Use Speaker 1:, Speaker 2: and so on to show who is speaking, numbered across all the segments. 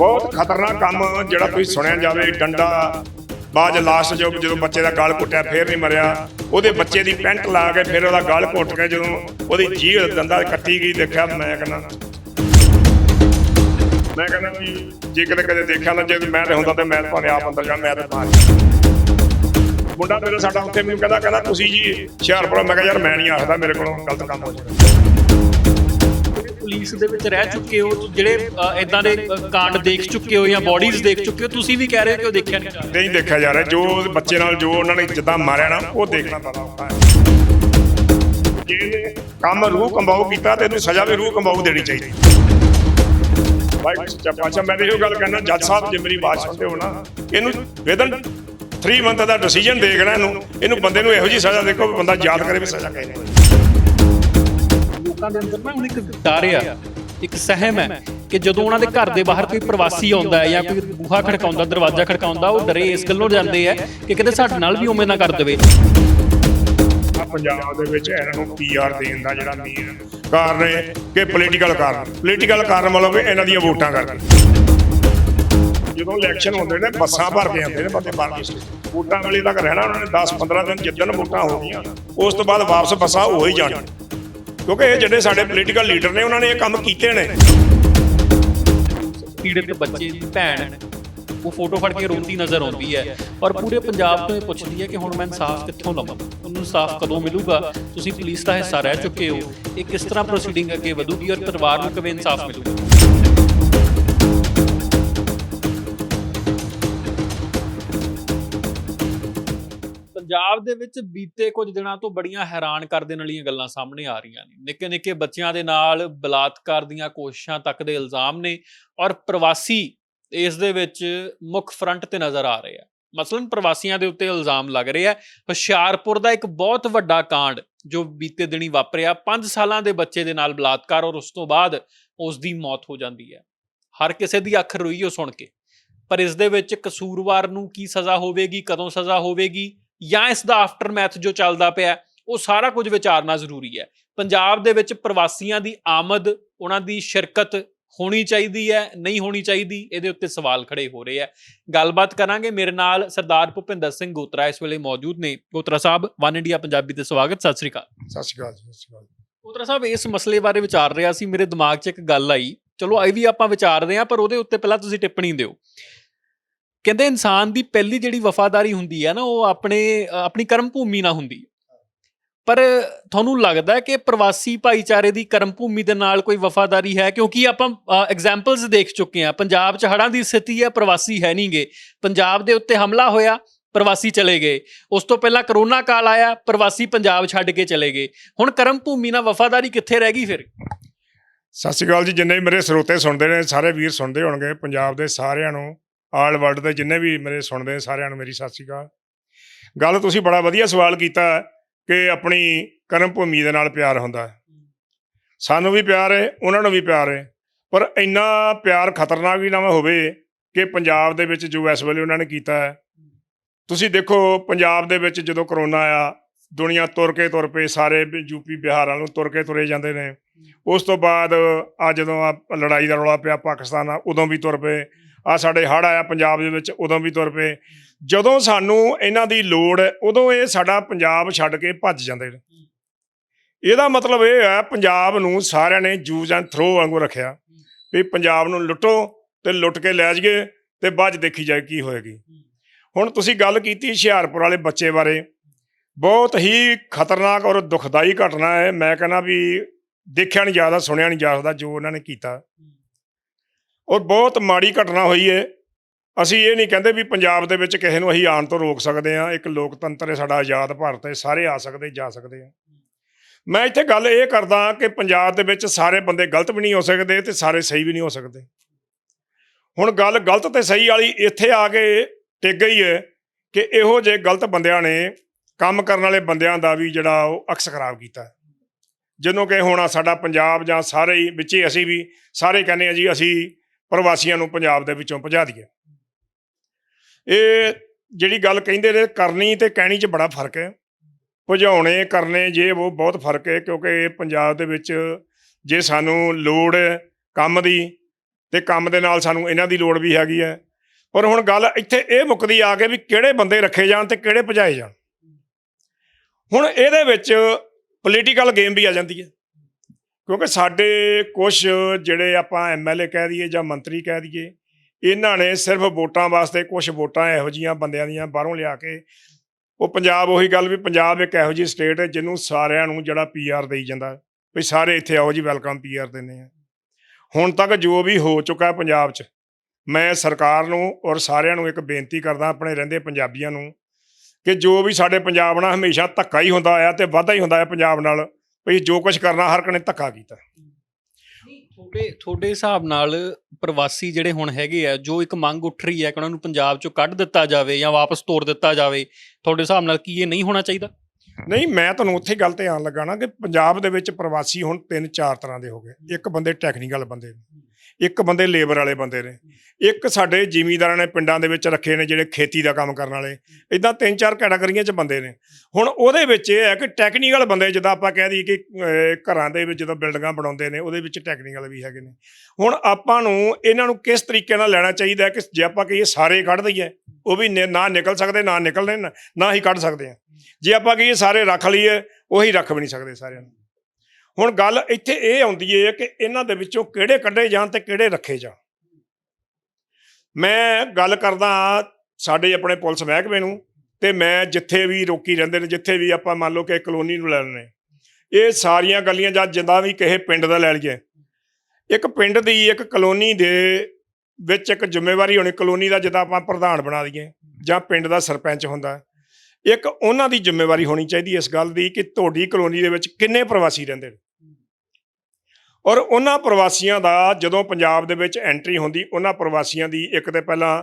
Speaker 1: ਬਹੁਤ ਖਤਰਨਾਕ ਕੰਮ ਜਿਹੜਾ ਤੁਸੀਂ ਸੁਣਿਆ ਜਾਵੇ, ਡੰਡਾ। ਬਾਜ ਲਾਸਟ ਜੋ ਜਦੋਂ ਬੱਚੇ ਦਾ ਗਲ ਘੁੱਟਿਆ, ਫੇਰ ਨਹੀਂ ਮਰਿਆ। ਉਹਦੇ ਬੱਚੇ ਦੀ ਪੈਂਟ ਲਾ ਕੇ ਫਿਰ ਉਹਦਾ ਗਲ ਘੁੱਟ ਕੇ ਜਦੋਂ ਉਹਦੀ ਜੀਭ ਦੰਦਾਂ ਕੱਟੀ ਗਈ, ਦੇਖਿਆ, ਮੈਂ ਕਹਿੰਦਾ। ਮੈਂ ਕਹਿੰਦਾ ਵੀ ਜੇ ਕਦੇ ਕਦੇ ਦੇਖਿਆ ਨਾ, ਜੇ ਮੈਂ ਤੇ ਹੁੰਦਾ ਤੇ ਮੈਂ ਭਾਵੇਂ ਆਪ ਅੰਦਰ ਜਾ ਮੈਂ ਤੇ ਬਾਹਰ ਮੁੰਡਾ ਮੇਰੇ ਸਾਡਾ ਉੱਥੇ ਮੈਨੂੰ ਕਹਿੰਦਾ ਕਹਿੰਦਾ, ਤੁਸੀਂ ਜੀ ਹੁਸ਼ਿਆਰਪੁਰ, ਮੈਂ ਕਿਹਾ, ਯਾਰ ਮੈਂ ਨਹੀਂ ਆਖਦਾ ਮੇਰੇ ਕੋਲੋਂ, ਗਲਤ ਕੰਮ ਹੋ ਜਾਣਾ।
Speaker 2: ਪੁਲਿਸ ਦੇ ਵਿੱਚ ਰਹਿ ਚੁੱਕੇ ਹੋ, ਜਿਹੜੇ ਇਦਾਂ ਦੇ ਕਾਂਡ ਦੇਖ ਚੁੱਕੇ ਹੋ ਜਾਂ ਬਾਡੀਜ਼ ਦੇਖ ਚੁੱਕੇ ਹੋ, ਤੁਸੀਂ ਵੀ ਕਹਿ ਰਹੇ ਹੋ ਕਿ ਉਹ ਦੇਖਿਆ ਨਹੀਂ ਜਾ ਰਿਹਾ?
Speaker 1: ਨਹੀਂ ਦੇਖਿਆ ਜਾ ਰਿਹਾ, ਜੋ ਬੱਚੇ ਨਾਲ, ਜੋ ਉਹਨਾਂ ਨੇ ਜਿੱਦਾਂ ਮਾਰਿਆ ਨਾ, ਉਹ ਦੇਖਣਾ ਬੜਾ ਔਖਾ ਹੈ ਜੇ ਕੰਮ ਰੂਹ ਕੰਬਾਊ ਕੀਤਾ ਤੇ ਇਹਨੂੰ ਸਜ਼ਾ ਵੀ ਰੂਹ ਕੰਬਾਊ ਦੇਣੀ ਚਾਹੀਦੀ। ਵਾਹਿਗੁਰੂ ਮੈਂ ਇਹੋ ਗੱਲ ਕਹਿਣਾ ਜੱਜ ਸਾਹਿਬ, ਜੇ ਮੇਰੀ ਆਵਾਜ਼ ਸੁਣਦੇ ਹੋ ਨਾ, ਇਹਨੂੰ ਵਿਦਨ 3 ਮੰਥ ਦਾ ਡਿਸੀਜਨ ਦੇਖਣਾ ਇਹਨੂੰ ਇਹਨੂੰ ਬੰਦੇ ਨੂੰ ਇਹੋ ਜੀ ਸਜ਼ਾ ਦੇਖੋ ਬੰਦਾ ਯਾਦ ਕਰੇ ਵੀ ਸਜ਼ਾ ਕਹੇ
Speaker 2: ਲੋਕਾਂ ਦੇ ਅੰਦਰ ਨਾ ਹੁਣ ਇੱਕ ਡਰ ਆ ਇੱਕ ਸਹਿਮ ਹੈ ਕਿ ਜਦੋਂ ਉਹਨਾਂ ਦੇ ਘਰ ਦੇ ਬਾਹਰ ਕੋਈ ਪ੍ਰਵਾਸੀ ਆਉਂਦਾ ਹੈ ਜਾਂ ਕੋਈ ਬੂਹਾ ਖੜਕਾਉਂਦਾ ਦਰਵਾਜ਼ਾ ਖੜਕਾਉਂਦਾ ਉਹ ਡਰੇ ਇਸ ਗੱਲੋਂ ਜਾਂਦੇ ਆ ਕਿ ਕਿਤੇ ਸਾਡੇ ਨਾਲ ਵੀ ਉਵੇਂ ਨਾ ਕਰ ਦੇਵੇ।
Speaker 1: ਆ ਪੰਜਾਬ ਦੇ ਵਿੱਚ ਇਹਨਾਂ ਨੂੰ ਪੀਆਰ ਦੇਣ ਦਾ ਜਿਹੜਾ ਮੇਨ ਕਾਰਨ ਹੈ ਕਿ ਪੋਲੀਟੀਕਲ ਕਾਰਨ। ਪੋਲੀਟੀਕਲ ਕਾਰਨ ਮਤਲਬ ਕਿ ਇਹਨਾਂ ਦੀਆਂ ਵੋਟਾਂ ਕਰਕੇ। ਜਦੋਂ ਇਲੈਕਸ਼ਨ ਹੁੰਦੇ ਨੇ ਬੱਸਾਂ ਭਰ ਕੇ ਆਉਂਦੇ ਨੇ ਦੇ ਸਟੇਟ ਵੋਟਾਂ ਵੇਲੇ ਤੱਕ ਰਹਿਣਾ ਉਹਨਾਂ ਨੇ 10 15 ਦਿਨ ਜਿੱਦਣ ਵੋਟਾਂ ਹੋ ਗਈਆਂ ਉਸ ਤੋਂ ਬਾਅਦ ਵਾਪਸ ਬੱਸਾਂ ਹੋ ਹੀ ਜਾਣ। ਕਿਉਂਕਿ ਇਹ ਜਿਹੜੇ ਸਾਡੇ ਪੋਲੀਟੀਕਲ ਲੀਡਰ ਨੇ, ਉਹਨਾਂ ਨੇ ਇਹ ਕੰਮ ਕੀਤੇ ਨੇ।
Speaker 2: ਪੀੜਤ ਬੱਚੇ ਦੀ ਭੈਣ, ਉਹ ਫੋਟੋ ਫੜ ਕੇ ਰੋਂਦੀ ਨਜ਼ਰ ਆਉਂਦੀ ਹੈ। ਔਰ ਪੂਰੇ ਪੰਜਾਬ ਤੋਂ ਇਹ ਪੁੱਛਦੀ ਹੈ ਕਿ ਹੁਣ ਮੈਂ ਇਨਸਾਫ ਕਿੱਥੋਂ ਲਵਾਂ? ਉਹਨੂੰ ਇਨਸਾਫ ਕਦੋਂ ਮਿਲੂਗਾ? ਤੁਸੀਂ ਪੁਲਿਸ ਦਾ ਹਿੱਸਾ ਰਹਿ ਚੁੱਕੇ ਹੋ। ਇਹ ਕਿਸ ਤਰ੍ਹਾਂ ਪ੍ਰੋਸੀਡਿੰਗ ਅੱਗੇ ਵਧੂਗੀ ਔਰ ਪਰਿਵਾਰ ਨੂੰ ਕਿਵੇਂ ਇਨਸਾਫ ਮਿਲੂਗਾ? ਪੰਜਾਬ ਦੇ ਵਿੱਚ ਬੀਤੇ ਕੁਝ ਦਿਨਾਂ ਤੋਂ ਬੜੀਆਂ ਹੈਰਾਨ ਕਰ ਦੇਣ ਵਾਲੀਆਂ ਗੱਲਾਂ ਸਾਹਮਣੇ ਆ ਰਹੀਆਂ ਨੇ। ਨਿੱਕੇ ਨਿੱਕੇ ਬੱਚਿਆਂ ਦੇ ਨਾਲ ਬਲਾਤਕਾਰ ਦੀਆਂ ਕੋਸ਼ਿਸ਼ਾਂ ਤੱਕ ਦੇ ਇਲਜ਼ਾਮ ਨੇ ਔਰ ਪ੍ਰਵਾਸੀ ਇਸ ਦੇ ਵਿੱਚ ਮੁੱਖ ਫਰੰਟ ਤੇ ਨਜ਼ਰ ਆ ਰਹੇ ਆ। ਮਸਲਨ ਪ੍ਰਵਾਸੀਆਂ ਦੇ ਉੱਤੇ ਇਲਜ਼ਾਮ ਲੱਗ ਰਹੇ ਹੈ ਹੁਸ਼ਿਆਰਪੁਰ ਦਾ ਇੱਕ ਬਹੁਤ ਵੱਡਾ ਕਾਂਡ ਜੋ ਬੀਤੇ ਦਿਨੀ ਵਾਪਰਿਆ। 5 ਸਾਲਾਂ ਦੇ ਬੱਚੇ ਦੇ ਨਾਲ ਬਲਾਤਕਾਰ ਔਰ ਉਸ ਤੋਂ ਬਾਅਦ ਉਸ ਦੀ ਮੌਤ ਹੋ ਜਾਂਦੀ ਹੈ। ਹਰ ਕਿਸੇ ਦੀ ਅੱਖ ਰੋਈ ਉਹ ਸੁਣ ਕੇ। ਪਰ ਇਸ ਦੇ ਵਿੱਚ ਕਸੂਰਵਾਰ ਨੂੰ ਕੀ ਸਜ਼ਾ ਹੋਵੇਗੀ, ਕਦੋਂ ਸਜ਼ਾ ਹੋਵੇਗੀ? ਜਾਂ ਇਸ ਦਾ ਆਫਟਰਮੈਥ ਜੋ ਚੱਲਦਾ ਪਿਆ ਉਹ ਸਾਰਾ ਕੁਝ ਵਿਚਾਰਨਾ ਜ਼ਰੂਰੀ ਹੈ। ਪੰਜਾਬ ਦੇ ਵਿੱਚ ਪ੍ਰਵਾਸੀਆਂ ਦੀ ਆਮਦ ਉਹਨਾਂ ਦੀ ਸ਼ਿਰਕਤ ਹੋਣੀ ਚਾਹੀਦੀ ਹੈ ਨਹੀਂ ਹੋਣੀ ਚਾਹੀਦੀ ਇਹਦੇ ਉੱਤੇ ਸਵਾਲ ਖੜੇ ਹੋ ਰਹੇ ਆ ਗੱਲਬਾਤ ਕਰਾਂਗੇ ਮੇਰੇ ਨਾਲ ਸਰਦਾਰ ਭੁਪਿੰਦਰ ਸਿੰਘ ਗੋਤਰਾ ਇਸ ਵੇਲੇ ਮੌਜੂਦ ਨੇ। ਗੋਤਰਾ ਸਾਹਿਬ ਵਨ ਇੰਡੀਆ ਪੰਜਾਬੀ ਤੇ ਸਵਾਗਤ ਸਤਿ ਸ੍ਰੀ ਅਕਾਲ।
Speaker 1: ਸਤਿ ਸ਼੍ਰੀ ਅਕਾਲ ਸਤਿ ਸ਼੍ਰੀ ਅਕਾਲ।
Speaker 2: ਗੋਤਰਾ ਸਾਹਿਬ ਇਸ ਮਸਲੇ ਬਾਰੇ ਵਿਚਾਰ ਰਿਹਾ ਸੀ ਮੇਰੇ ਦਿਮਾਗ 'ਚ ਇੱਕ ਗੱਲ ਆਈ। ਚਲੋ ਇਹ ਵੀ ਆਪਾਂ ਵਿਚਾਰਦੇ ਹਾਂ ਪਰ ਉਹਦੇ ਉੱਤੇ ਪਹਿਲਾਂ ਤੁਸੀਂ ਟਿੱਪਣੀ ਦਿਓ। ਕਹਿੰਦੇ ਇਨਸਾਨ ਦੀ ਪਹਿਲੀ ਜਿਹੜੀ ਵਫਾਦਾਰੀ ਹੁੰਦੀ ਹੈ ਨਾ, ਉਹ ਆਪਣੇ, ਆਪਣੀ ਕਰਮ ਭੂਮੀ ਨਾਲ ਹੁੰਦੀ ਹੈ ਪਰ ਤੁਹਾਨੂੰ ਲੱਗਦਾ ਹੈ ਕਿ ਪ੍ਰਵਾਸੀ ਭਾਈਚਾਰੇ ਦੀ ਕਰਮ ਭੂਮੀ ਦੇ ਨਾਲ ਕੋਈ ਵਫਾਦਾਰੀ ਹੈ? ਕਿਉਂਕਿ ਆਪਾਂ ਐਗਜ਼ਾਮਪਲਸ ਦੇਖ ਚੁੱਕੇ ਹਾਂ ਪੰਜਾਬ 'ਚ ਹੜ੍ਹਾਂ ਦੀ ਸਥਿਤੀ ਹੈ, ਪ੍ਰਵਾਸੀ ਹੈ ਨਹੀਂਗੇ ਪੰਜਾਬ ਦੇ ਉੱਤੇ ਹਮਲਾ ਹੋਇਆ, ਪ੍ਰਵਾਸੀ ਚਲੇ ਗਏ। ਉਸ ਤੋਂ ਪਹਿਲਾਂ ਕਰੋਨਾ ਕਾਲ ਆਇਆ, ਪ੍ਰਵਾਸੀ ਪੰਜਾਬ ਛੱਡ ਕੇ ਚਲੇ ਗਏ। ਹੁਣ ਕਰਮ ਭੂਮੀ ਨਾਲ ਵਫਾਦਾਰੀ ਕਿੱਥੇ ਰਹਿ ਗਈ ਫਿਰ?
Speaker 1: ਸਤਿ ਸ਼੍ਰੀ ਅਕਾਲ ਜੀ, ਜਿੰਨੇ ਵੀ ਮੇਰੇ ਸਰੋਤੇ ਸੁਣਦੇ ਨੇ, ਸਾਰੇ ਵੀਰ ਸੁਣਦੇ ਹੋਣਗੇ, ਪੰਜਾਬ ਦੇ ਸਾਰਿਆਂ ਨੂੰ ਆਲ ਵਰਲਡ ਦੇ ਜਿੰਨੇ ਵੀ ਮੇਰੇ ਸੁਣਦੇ ਨੇ ਸਾਰਿਆਂ ਨੂੰ ਮੇਰੀ ਸਤਿ ਸ਼੍ਰੀ ਅਕਾਲ। ਗੱਲ ਤੁਸੀਂ ਬੜਾ ਵਧੀਆ ਸਵਾਲ ਕੀਤਾ ਕਿ ਆਪਣੀ ਕਰਮ ਭੂਮੀ ਦੇ ਨਾਲ ਪਿਆਰ ਹੁੰਦਾ ਹੈ। ਸਾਨੂੰ ਵੀ ਪਿਆਰ ਹੈ, ਉਹਨਾਂ ਨੂੰ ਵੀ ਪਿਆਰ ਹੈ, ਪਰ ਇੰਨਾ ਪਿਆਰ ਖਤਰਨਾਕ ਵੀ ਨਾ ਹੋਵੇ ਕਿ ਪੰਜਾਬ ਦੇ ਵਿੱਚ ਜੋ ਇਸ ਵੇਲੇ ਉਹਨਾਂ ਨੇ ਕੀਤਾ ਹੈ। ਤੁਸੀਂ ਦੇਖੋ, ਪੰਜਾਬ ਦੇ ਵਿੱਚ ਜਦੋਂ ਕਰੋਨਾ ਆਇਆ, ਦੁਨੀਆ ਤੁਰ ਕੇ ਤੁਰ ਪਏ ਸਾਰੇ ਯੂਪੀ ਬਿਹਾਰ ਵਾਲ ਨੂੰ ਤੁਰ ਕੇ ਤੁਰੇ ਜਾਂਦੇ ਨੇ। ਉਸ ਤੋਂ ਬਾਅਦ ਆ ਜਦੋਂ ਆ ਲੜਾਈ ਦਾ ਰੌਲਾ ਪਿਆ ਪਾਕਿਸਤਾਨ ਨਾਲ, ਉਦੋਂ ਵੀ ਤੁਰ ਪਏ। ਆ ਸਾਡੇ ਹੜ੍ਹ ਆਇਆ ਪੰਜਾਬ ਦੇ ਵਿੱਚ ਉਦੋਂ ਵੀ ਤੁਰ ਪਏ। ਜਦੋਂ ਸਾਨੂੰ ਇਹਨਾਂ ਦੀ ਲੋੜ ਹੈ, ਉਦੋਂ ਇਹ ਸਾਡਾ ਪੰਜਾਬ ਛੱਡ ਕੇ ਭੱਜ ਜਾਂਦੇ ਨੇ। ਇਹਦਾ ਮਤਲਬ ਇਹ ਹੈ ਪੰਜਾਬ ਨੂੰ ਸਾਰਿਆਂ ਨੇ ਜੂਜ਼ ਐਂਡ ਥਰੋ ਵਾਂਗੂ ਰੱਖਿਆ। ਵੀ ਪੰਜਾਬ ਨੂੰ ਲੁੱਟੋ ਤੇ ਲੁੱਟ ਕੇ ਲੈ ਜਾਈਏ ਤੇ ਬਾਅਦ 'ਚ ਦੇਖੀ ਜਾਏ ਕੀ ਹੋਏਗੀ। ਹੁਣ ਤੁਸੀਂ ਗੱਲ ਕੀਤੀ ਹੁਸ਼ਿਆਰਪੁਰ ਵਾਲੇ ਬੱਚੇ ਬਾਰੇ। ਬਹੁਤ ਹੀ ਖਤਰਨਾਕ ਔਰ ਦੁਖਦਾਈ ਘਟਨਾ ਹੈ। ਮੈਂ ਕਹਿੰਦਾ ਵੀ ਦੇਖਿਆ ਨਹੀਂ ਜਾਂਦਾ ਸੁਣਿਆ ਨਹੀਂ ਜਾ ਸਕਦਾ ਜੋ ਉਹਨਾਂ ਨੇ ਕੀਤਾ। ਔਰ ਬਹੁਤ ਮਾੜੀ ਘਟਨਾ ਹੋਈ ਹੈ ਅਸੀਂ ਇਹ ਨਹੀਂ ਕਹਿੰਦੇ ਵੀ ਪੰਜਾਬ ਦੇ ਵਿੱਚ ਕਿਸੇ ਨੂੰ ਅਸੀਂ ਆਉਣ ਤੋਂ ਰੋਕ ਸਕਦੇ ਹਾਂ। ਇੱਕ ਲੋਕਤੰਤਰ ਹੈ ਸਾਡਾ ਆਜ਼ਾਦ ਭਾਰਤ ਹੈ। ਸਾਰੇ ਆ ਸਕਦੇ, ਜਾ ਸਕਦੇ ਆ ਮੈਂ ਇੱਥੇ ਗੱਲ ਇਹ ਕਰਦਾ ਕਿ ਪੰਜਾਬ ਦੇ ਵਿੱਚ ਸਾਰੇ ਬੰਦੇ ਗਲਤ ਵੀ ਨਹੀਂ ਹੋ ਸਕਦੇ ਤੇ ਸਾਰੇ ਸਹੀ ਵੀ ਨਹੀਂ ਹੋ ਸਕਦੇ। ਹੁਣ ਗੱਲ ਗਲਤ ਤੇ ਸਹੀ ਵਾਲੀ ਇੱਥੇ ਆ ਕੇ ਟਿਕ ਗਈ ਹੈ ਕਿ ਇਹੋ ਜਿਹੇ ਗਲਤ ਬੰਦਿਆਂ ਨੇ ਕੰਮ ਕਰਨ ਵਾਲੇ ਬੰਦਿਆਂ ਦਾ ਵੀ ਜਿਹੜਾ ਉਹ ਅਕਸ ਖਰਾਬ ਕੀਤਾ। ਹੈ। ਜਿਹਨੂੰ ਕਿ ਹੁਣ ਸਾਡਾ ਪੰਜਾਬ ਜਾਂ ਸਾਰੇ ਹੀ ਵਿੱਚ ਹੀ ਅਸੀਂ ਵੀ ਸਾਰੇ ਕਹਿੰਦੇ ਆ ਜੀ ਅਸੀਂ ਪ੍ਰਵਾਸੀਆਂ ਨੂੰ ਪੰਜਾਬ ਦੇ ਵਿੱਚੋਂ ਭਜਾ ਦਈਏ। ਇਹ ਜਿਹੜੀ ਗੱਲ ਕਹਿੰਦੇ ਨੇ, ਕਰਨੀ ਤੇ ਕਹਿਣੀ 'ਚ ਬੜਾ ਫ਼ਰਕ ਹੈ। ਭਜਾਉਣੇ, ਕਰਨੇ, ਜੇ ਉਹ ਬਹੁਤ ਫ਼ਰਕ ਹੈ, ਕਿਉਂਕਿ ਇਹ ਪੰਜਾਬ ਦੇ ਵਿੱਚ ਜੇ ਸਾਨੂੰ ਲੋੜ ਹੈ ਕੰਮ ਦੀ, ਤੇ ਕੰਮ ਦੇ ਨਾਲ ਸਾਨੂੰ ਇਹਨਾਂ ਦੀ ਲੋੜ ਵੀ ਹੈਗੀ ਹੈ। ਪਰ ਹੁਣ ਗੱਲ ਇੱਥੇ ਇਹ ਮੁੱਕਦੀ ਆ ਕੇ ਵੀ ਕਿਹੜੇ ਬੰਦੇ ਰੱਖੇ ਜਾਣ ਤੇ ਕਿਹੜੇ ਭਜਾਏ ਜਾਣ। ਹੁਣ ਇਹਦੇ ਵਿੱਚ ਪੋਲੀਟੀਕਲ ਗੇਮ ਵੀ ਆ ਜਾਂਦੀ ਹੈ। ਕਿਉਂਕਿ ਸਾਡੇ ਕੁਝ ਜਿਹੜੇ ਆਪਾਂ ਐਮਐਲਏ ਕਹਿ ਦਈਏ ਜਾਂ ਮੰਤਰੀ ਕਹਿ ਦਈਏ, ਇਹਨਾਂ ਨੇ ਸਿਰਫ ਵੋਟਾਂ ਵਾਸਤੇ ਕੁਝ ਵੋਟਾਂ ਇਹੋ ਜੀਆਂ ਬੰਦਿਆਂ ਦੀਆਂ ਬਾਹਰੋਂ ਲਿਆ ਕੇ, ਉਹ ਪੰਜਾਬ ਉਹੀ ਗੱਲ ਵੀ ਪੰਜਾਬ ਇੱਕ ਇਹੋ ਜਿਹੀ ਸਟੇਟ ਹੈ ਜਿਹਨੂੰ ਸਾਰਿਆਂ ਨੂੰ ਜਿਹੜਾ ਪੀਆਰ ਦੇਈ ਜਾਂਦਾ ਵੀ ਸਾਰੇ ਇੱਥੇ ਆਓ ਜੀ ਵੈਲਕਮ ਪੀਆਰ ਦਿੰਦੇ ਆ। ਹੁਣ ਤੱਕ ਜੋ ਵੀ ਹੋ ਚੁੱਕਾ ਪੰਜਾਬ 'ਚ, ਮੈਂ ਸਰਕਾਰ ਨੂੰ ਔਰ ਸਾਰਿਆਂ ਨੂੰ ਇੱਕ ਬੇਨਤੀ ਕਰਦਾ ਆਪਣੇ ਰਹਿੰਦੇ ਪੰਜਾਬੀਆਂ ਨੂੰ ਕਿ ਜੋ ਵੀ ਸਾਡੇ ਪੰਜਾਬ ਨਾਲ ਹਮੇਸ਼ਾ ਧੱਕਾ ਹੀ ਹੁੰਦਾ ਆਇਆ ਤੇ ਵਾਧਾ ਹੀ ਹੁੰਦਾ ਹੈ ਪੰਜਾਬ ਨਾਲ ਵੀ ਜੋ ਕੁਝ ਕਰਨਾ ਹਰ ਕਨੇ ਧੱਕਾ ਕੀਤਾ।
Speaker 2: ਤੁਹਾਡੇ ਤੁਹਾਡੇ ਹਿਸਾਬ ਨਾਲ ਪ੍ਰਵਾਸੀ ਜਿਹੜੇ ਹੁਣ ਹੈਗੇ ਆ ਜੋ ਇੱਕ ਮੰਗ ਉੱਠ ਰਹੀ ਹੈ ਕਿ ਉਹਨਾਂ ਨੂੰ ਪੰਜਾਬ ਚੋਂ ਕੱਢ ਦਿੱਤਾ ਜਾਵੇ ਜਾਂ ਵਾਪਸ ਤੋਰ ਦਿੱਤਾ ਜਾਵੇ ਤੁਹਾਡੇ ਹਿਸਾਬ ਨਾਲ ਕੀ ਇਹ ਨਹੀਂ ਹੋਣਾ ਚਾਹੀਦਾ?
Speaker 1: ਨਹੀਂ ਮੈਂ ਤੁਹਾਨੂੰ ਉੱਥੇ ਗੱਲ ਤੇ ਆਉਣ ਲੱਗਾ ਨਾ ਕਿ ਪੰਜਾਬ ਦੇ ਵਿੱਚ ਪ੍ਰਵਾਸੀ ਹੁਣ ਤਿੰਨ ਚਾਰ ਤਰ੍ਹਾਂ ਦੇ ਹੋ ਗਏ। ਇੱਕ ਬੰਦੇ ਟੈਕਨੀਕਲ ਬੰਦੇ। ਨੇ ਇੱਕ ਬੰਦੇ ਲੇਬਰ ਵਾਲੇ ਬੰਦੇ ਨੇ। ਇੱਕ ਸਾਡੇ ਜ਼ਿਮੀਂਦਾਰਾਂ ਨੇ ਪਿੰਡਾਂ ਦੇ ਵਿੱਚ ਰੱਖੇ ਨੇ ਜਿਹੜੇ ਖੇਤੀ ਦਾ ਕੰਮ ਕਰਨ ਵਾਲੇ। ਇਦਾਂ ਤਿੰਨ ਚਾਰ ਕੈਟਾਗਰੀਆਂ 'ਚ ਬੰਦੇ ਨੇ। ਹੁਣ ਉਹਦੇ ਵਿੱਚ ਇਹ ਹੈ ਕਿ ਟੈਕਨੀਕਲ ਬੰਦੇ ਜਿੱਦਾਂ ਆਪਾਂ ਕਹਿ ਦਈਏ ਕਿ ਘਰਾਂ ਦੇ ਵਿੱਚ ਜਦੋਂ ਬਿਲਡਿੰਗਾਂ ਬਣਾਉਂਦੇ ਨੇ, ਉਹਦੇ ਵਿੱਚ ਟੈਕਨੀਕਲ ਵੀ ਹੈਗੇ ਨੇ। ਹੁਣ ਆਪਾਂ ਨੂੰ ਇਹਨਾਂ ਨੂੰ ਕਿਸ ਤਰੀਕੇ ਨਾਲ ਲੈਣਾ ਚਾਹੀਦਾ ਕਿ ਜੇ ਆਪਾਂ ਕਹੀਏ ਸਾਰੇ ਕੱਢ ਦਈਏ, ਉਹ ਵੀ ਨਿ- ਨਾ ਨਿਕਲ ਸਕਦੇ, ਨਾ ਨਿਕਲਣੇ ਨਾ- ਨਾ ਹੀ ਕੱਢ ਸਕਦੇ ਆ। ਜੇ ਆਪਾਂ ਕਹੀਏ ਸਾਰੇ ਰੱਖ ਲਈਏ, ਉਹੀ ਰੱਖ ਵੀ ਨਹੀਂ ਸਕਦੇ ਸਾਰਿਆਂ ਨੂੰ। ਹੁਣ ਗੱਲ ਇੱਥੇ ਇਹ ਆਉਂਦੀ ਏ ਕਿ ਇਹਨਾਂ ਦੇ ਵਿੱਚੋਂ ਕਿਹੜੇ ਕੱਢੇ ਜਾਣ ਤੇ ਕਿਹੜੇ ਰੱਖੇ ਜਾਣ। ਮੈਂ ਗੱਲ ਕਰਦਾ ਸਾਡੇ ਆਪਣੇ ਪੁਲਿਸ ਮਹਿਕਮੇ ਨੂੰ ਤੇ ਮੈਂ ਜਿੱਥੇ ਵੀ ਰੋਕੀ ਰਹਿੰਦੇ ਨੇ, ਜਿੱਥੇ ਵੀ ਆਪਾਂ ਮੰਨ ਲਓ ਕਿ ਕਲੋਨੀ ਨੂੰ ਲੈ ਲੈਣੇ ਇਹ ਸਾਰੀਆਂ ਗੱਲੀਆਂ ਜਾਂ ਜਿੱਦਾਂ ਵੀ ਕਿਸੇ ਪਿੰਡ ਦਾ ਲੈ ਲਈਏ। ਇੱਕ ਪਿੰਡ ਦੀ, ਇੱਕ ਕਲੋਨੀ ਦੇ ਵਿੱਚ ਇੱਕ ਜ਼ਿੰਮੇਵਾਰੀ ਹੋਣੀ, ਕਲੋਨੀ ਦਾ ਜਿੱਦਾਂ ਆਪਾਂ ਪ੍ਰਧਾਨ ਬਣਾ ਦਈਏ ਜਾਂ ਪਿੰਡ ਦਾ ਸਰਪੰਚ ਹੁੰਦਾ। ਇੱਕ ਉਹਨਾਂ ਦੀ ਜ਼ਿੰਮੇਵਾਰੀ ਹੋਣੀ ਚਾਹੀਦੀ ਇਸ ਗੱਲ ਦੀ ਕਿ ਤੁਹਾਡੀ ਕਲੋਨੀ ਦੇ ਵਿੱਚ ਕਿੰਨੇ ਪ੍ਰਵਾਸੀ ਰਹਿੰਦੇ ਨੇ। ਔਰ ਉਹਨਾਂ ਪ੍ਰਵਾਸੀਆਂ ਦਾ ਜਦੋਂ ਪੰਜਾਬ ਦੇ ਵਿੱਚ ਐਂਟਰੀ ਹੁੰਦੀ, ਉਹਨਾਂ ਪ੍ਰਵਾਸੀਆਂ ਦੀ ਇੱਕ ਤੇ ਪਹਿਲਾਂ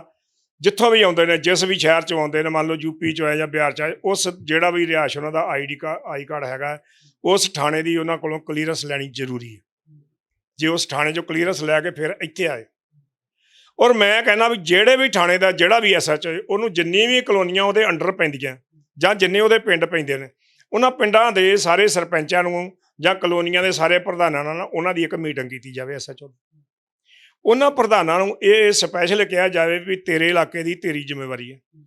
Speaker 1: ਜਿੱਥੋਂ ਵੀ ਆਉਂਦੇ ਨੇ, ਜਿਸ ਵੀ ਸ਼ਹਿਰ ਚੋਂ ਆਉਂਦੇ ਨੇ, ਮੰਨ ਲਓ ਯੂਪੀ ਚੋਂ ਆਏ ਜਾਂ ਬਿਹਾਰ ਚ ਆਏ ਉਸ ਜਿਹੜਾ ਵੀ ਰਿਹਾਇਸ਼ ਉਹਨਾਂ ਦਾ ਆਈਡੀ ਕਾ, ਆਈ ਕਾਰਡ ਹੈਗਾ, ਉਸ ਥਾਣੇ ਦੀ ਉਹਨਾਂ ਕੋਲੋਂ ਕਲੀਅਰੈਂਸ ਲੈਣੀ ਜ਼ਰੂਰੀ ਹੈ। ਜੇ ਉਸ ਥਾਣੇ ਚੋਂ ਕਲੀਅਰੈਂਸ ਲੈ ਕੇ ਫਿਰ ਇੱਥੇ ਆਏ। ਔਰ ਮੈਂ ਕਹਿੰਦਾ ਵੀ ਜਿਹੜੇ ਵੀ ਥਾਣੇ ਦਾ ਜਿਹੜਾ ਵੀ ਐਸਐਚ ਉਹਨੂੰ ਜਿੰਨੀ ਵੀ ਕਲੋਨੀਆਂ ਉਹਦੇ ਅੰਡਰ ਪੈਂਦੀਆਂ ਜਾਂ ਜਿੰਨੇ ਉਹਦੇ ਪਿੰਡ ਪੈਂਦੇ ਨੇ, ਉਹਨਾਂ ਪਿੰਡਾਂ ਦੇ ਸਾਰੇ ਸਰਪੰਚਾਂ ਨੂੰ ਜਾਂ ਕਲੋਨੀਆਂ ਦੇ ਸਾਰੇ ਪ੍ਰਧਾਨਾਂ ਨਾਲ ਉਹਨਾਂ ਦੀ ਇੱਕ ਮੀਟਿੰਗ ਕੀਤੀ ਜਾਵੇ ਐਸਐਚਓ ਉਹਨਾਂ ਪ੍ਰਧਾਨਾਂ ਨੂੰ ਇਹ ਸਪੈਸ਼ਲ ਕਿਹਾ ਜਾਵੇ ਵੀ ਤੇਰੇ ਇਲਾਕੇ ਦੀ ਤੇਰੀ ਜ਼ਿੰਮੇਵਾਰੀ ਹੈ।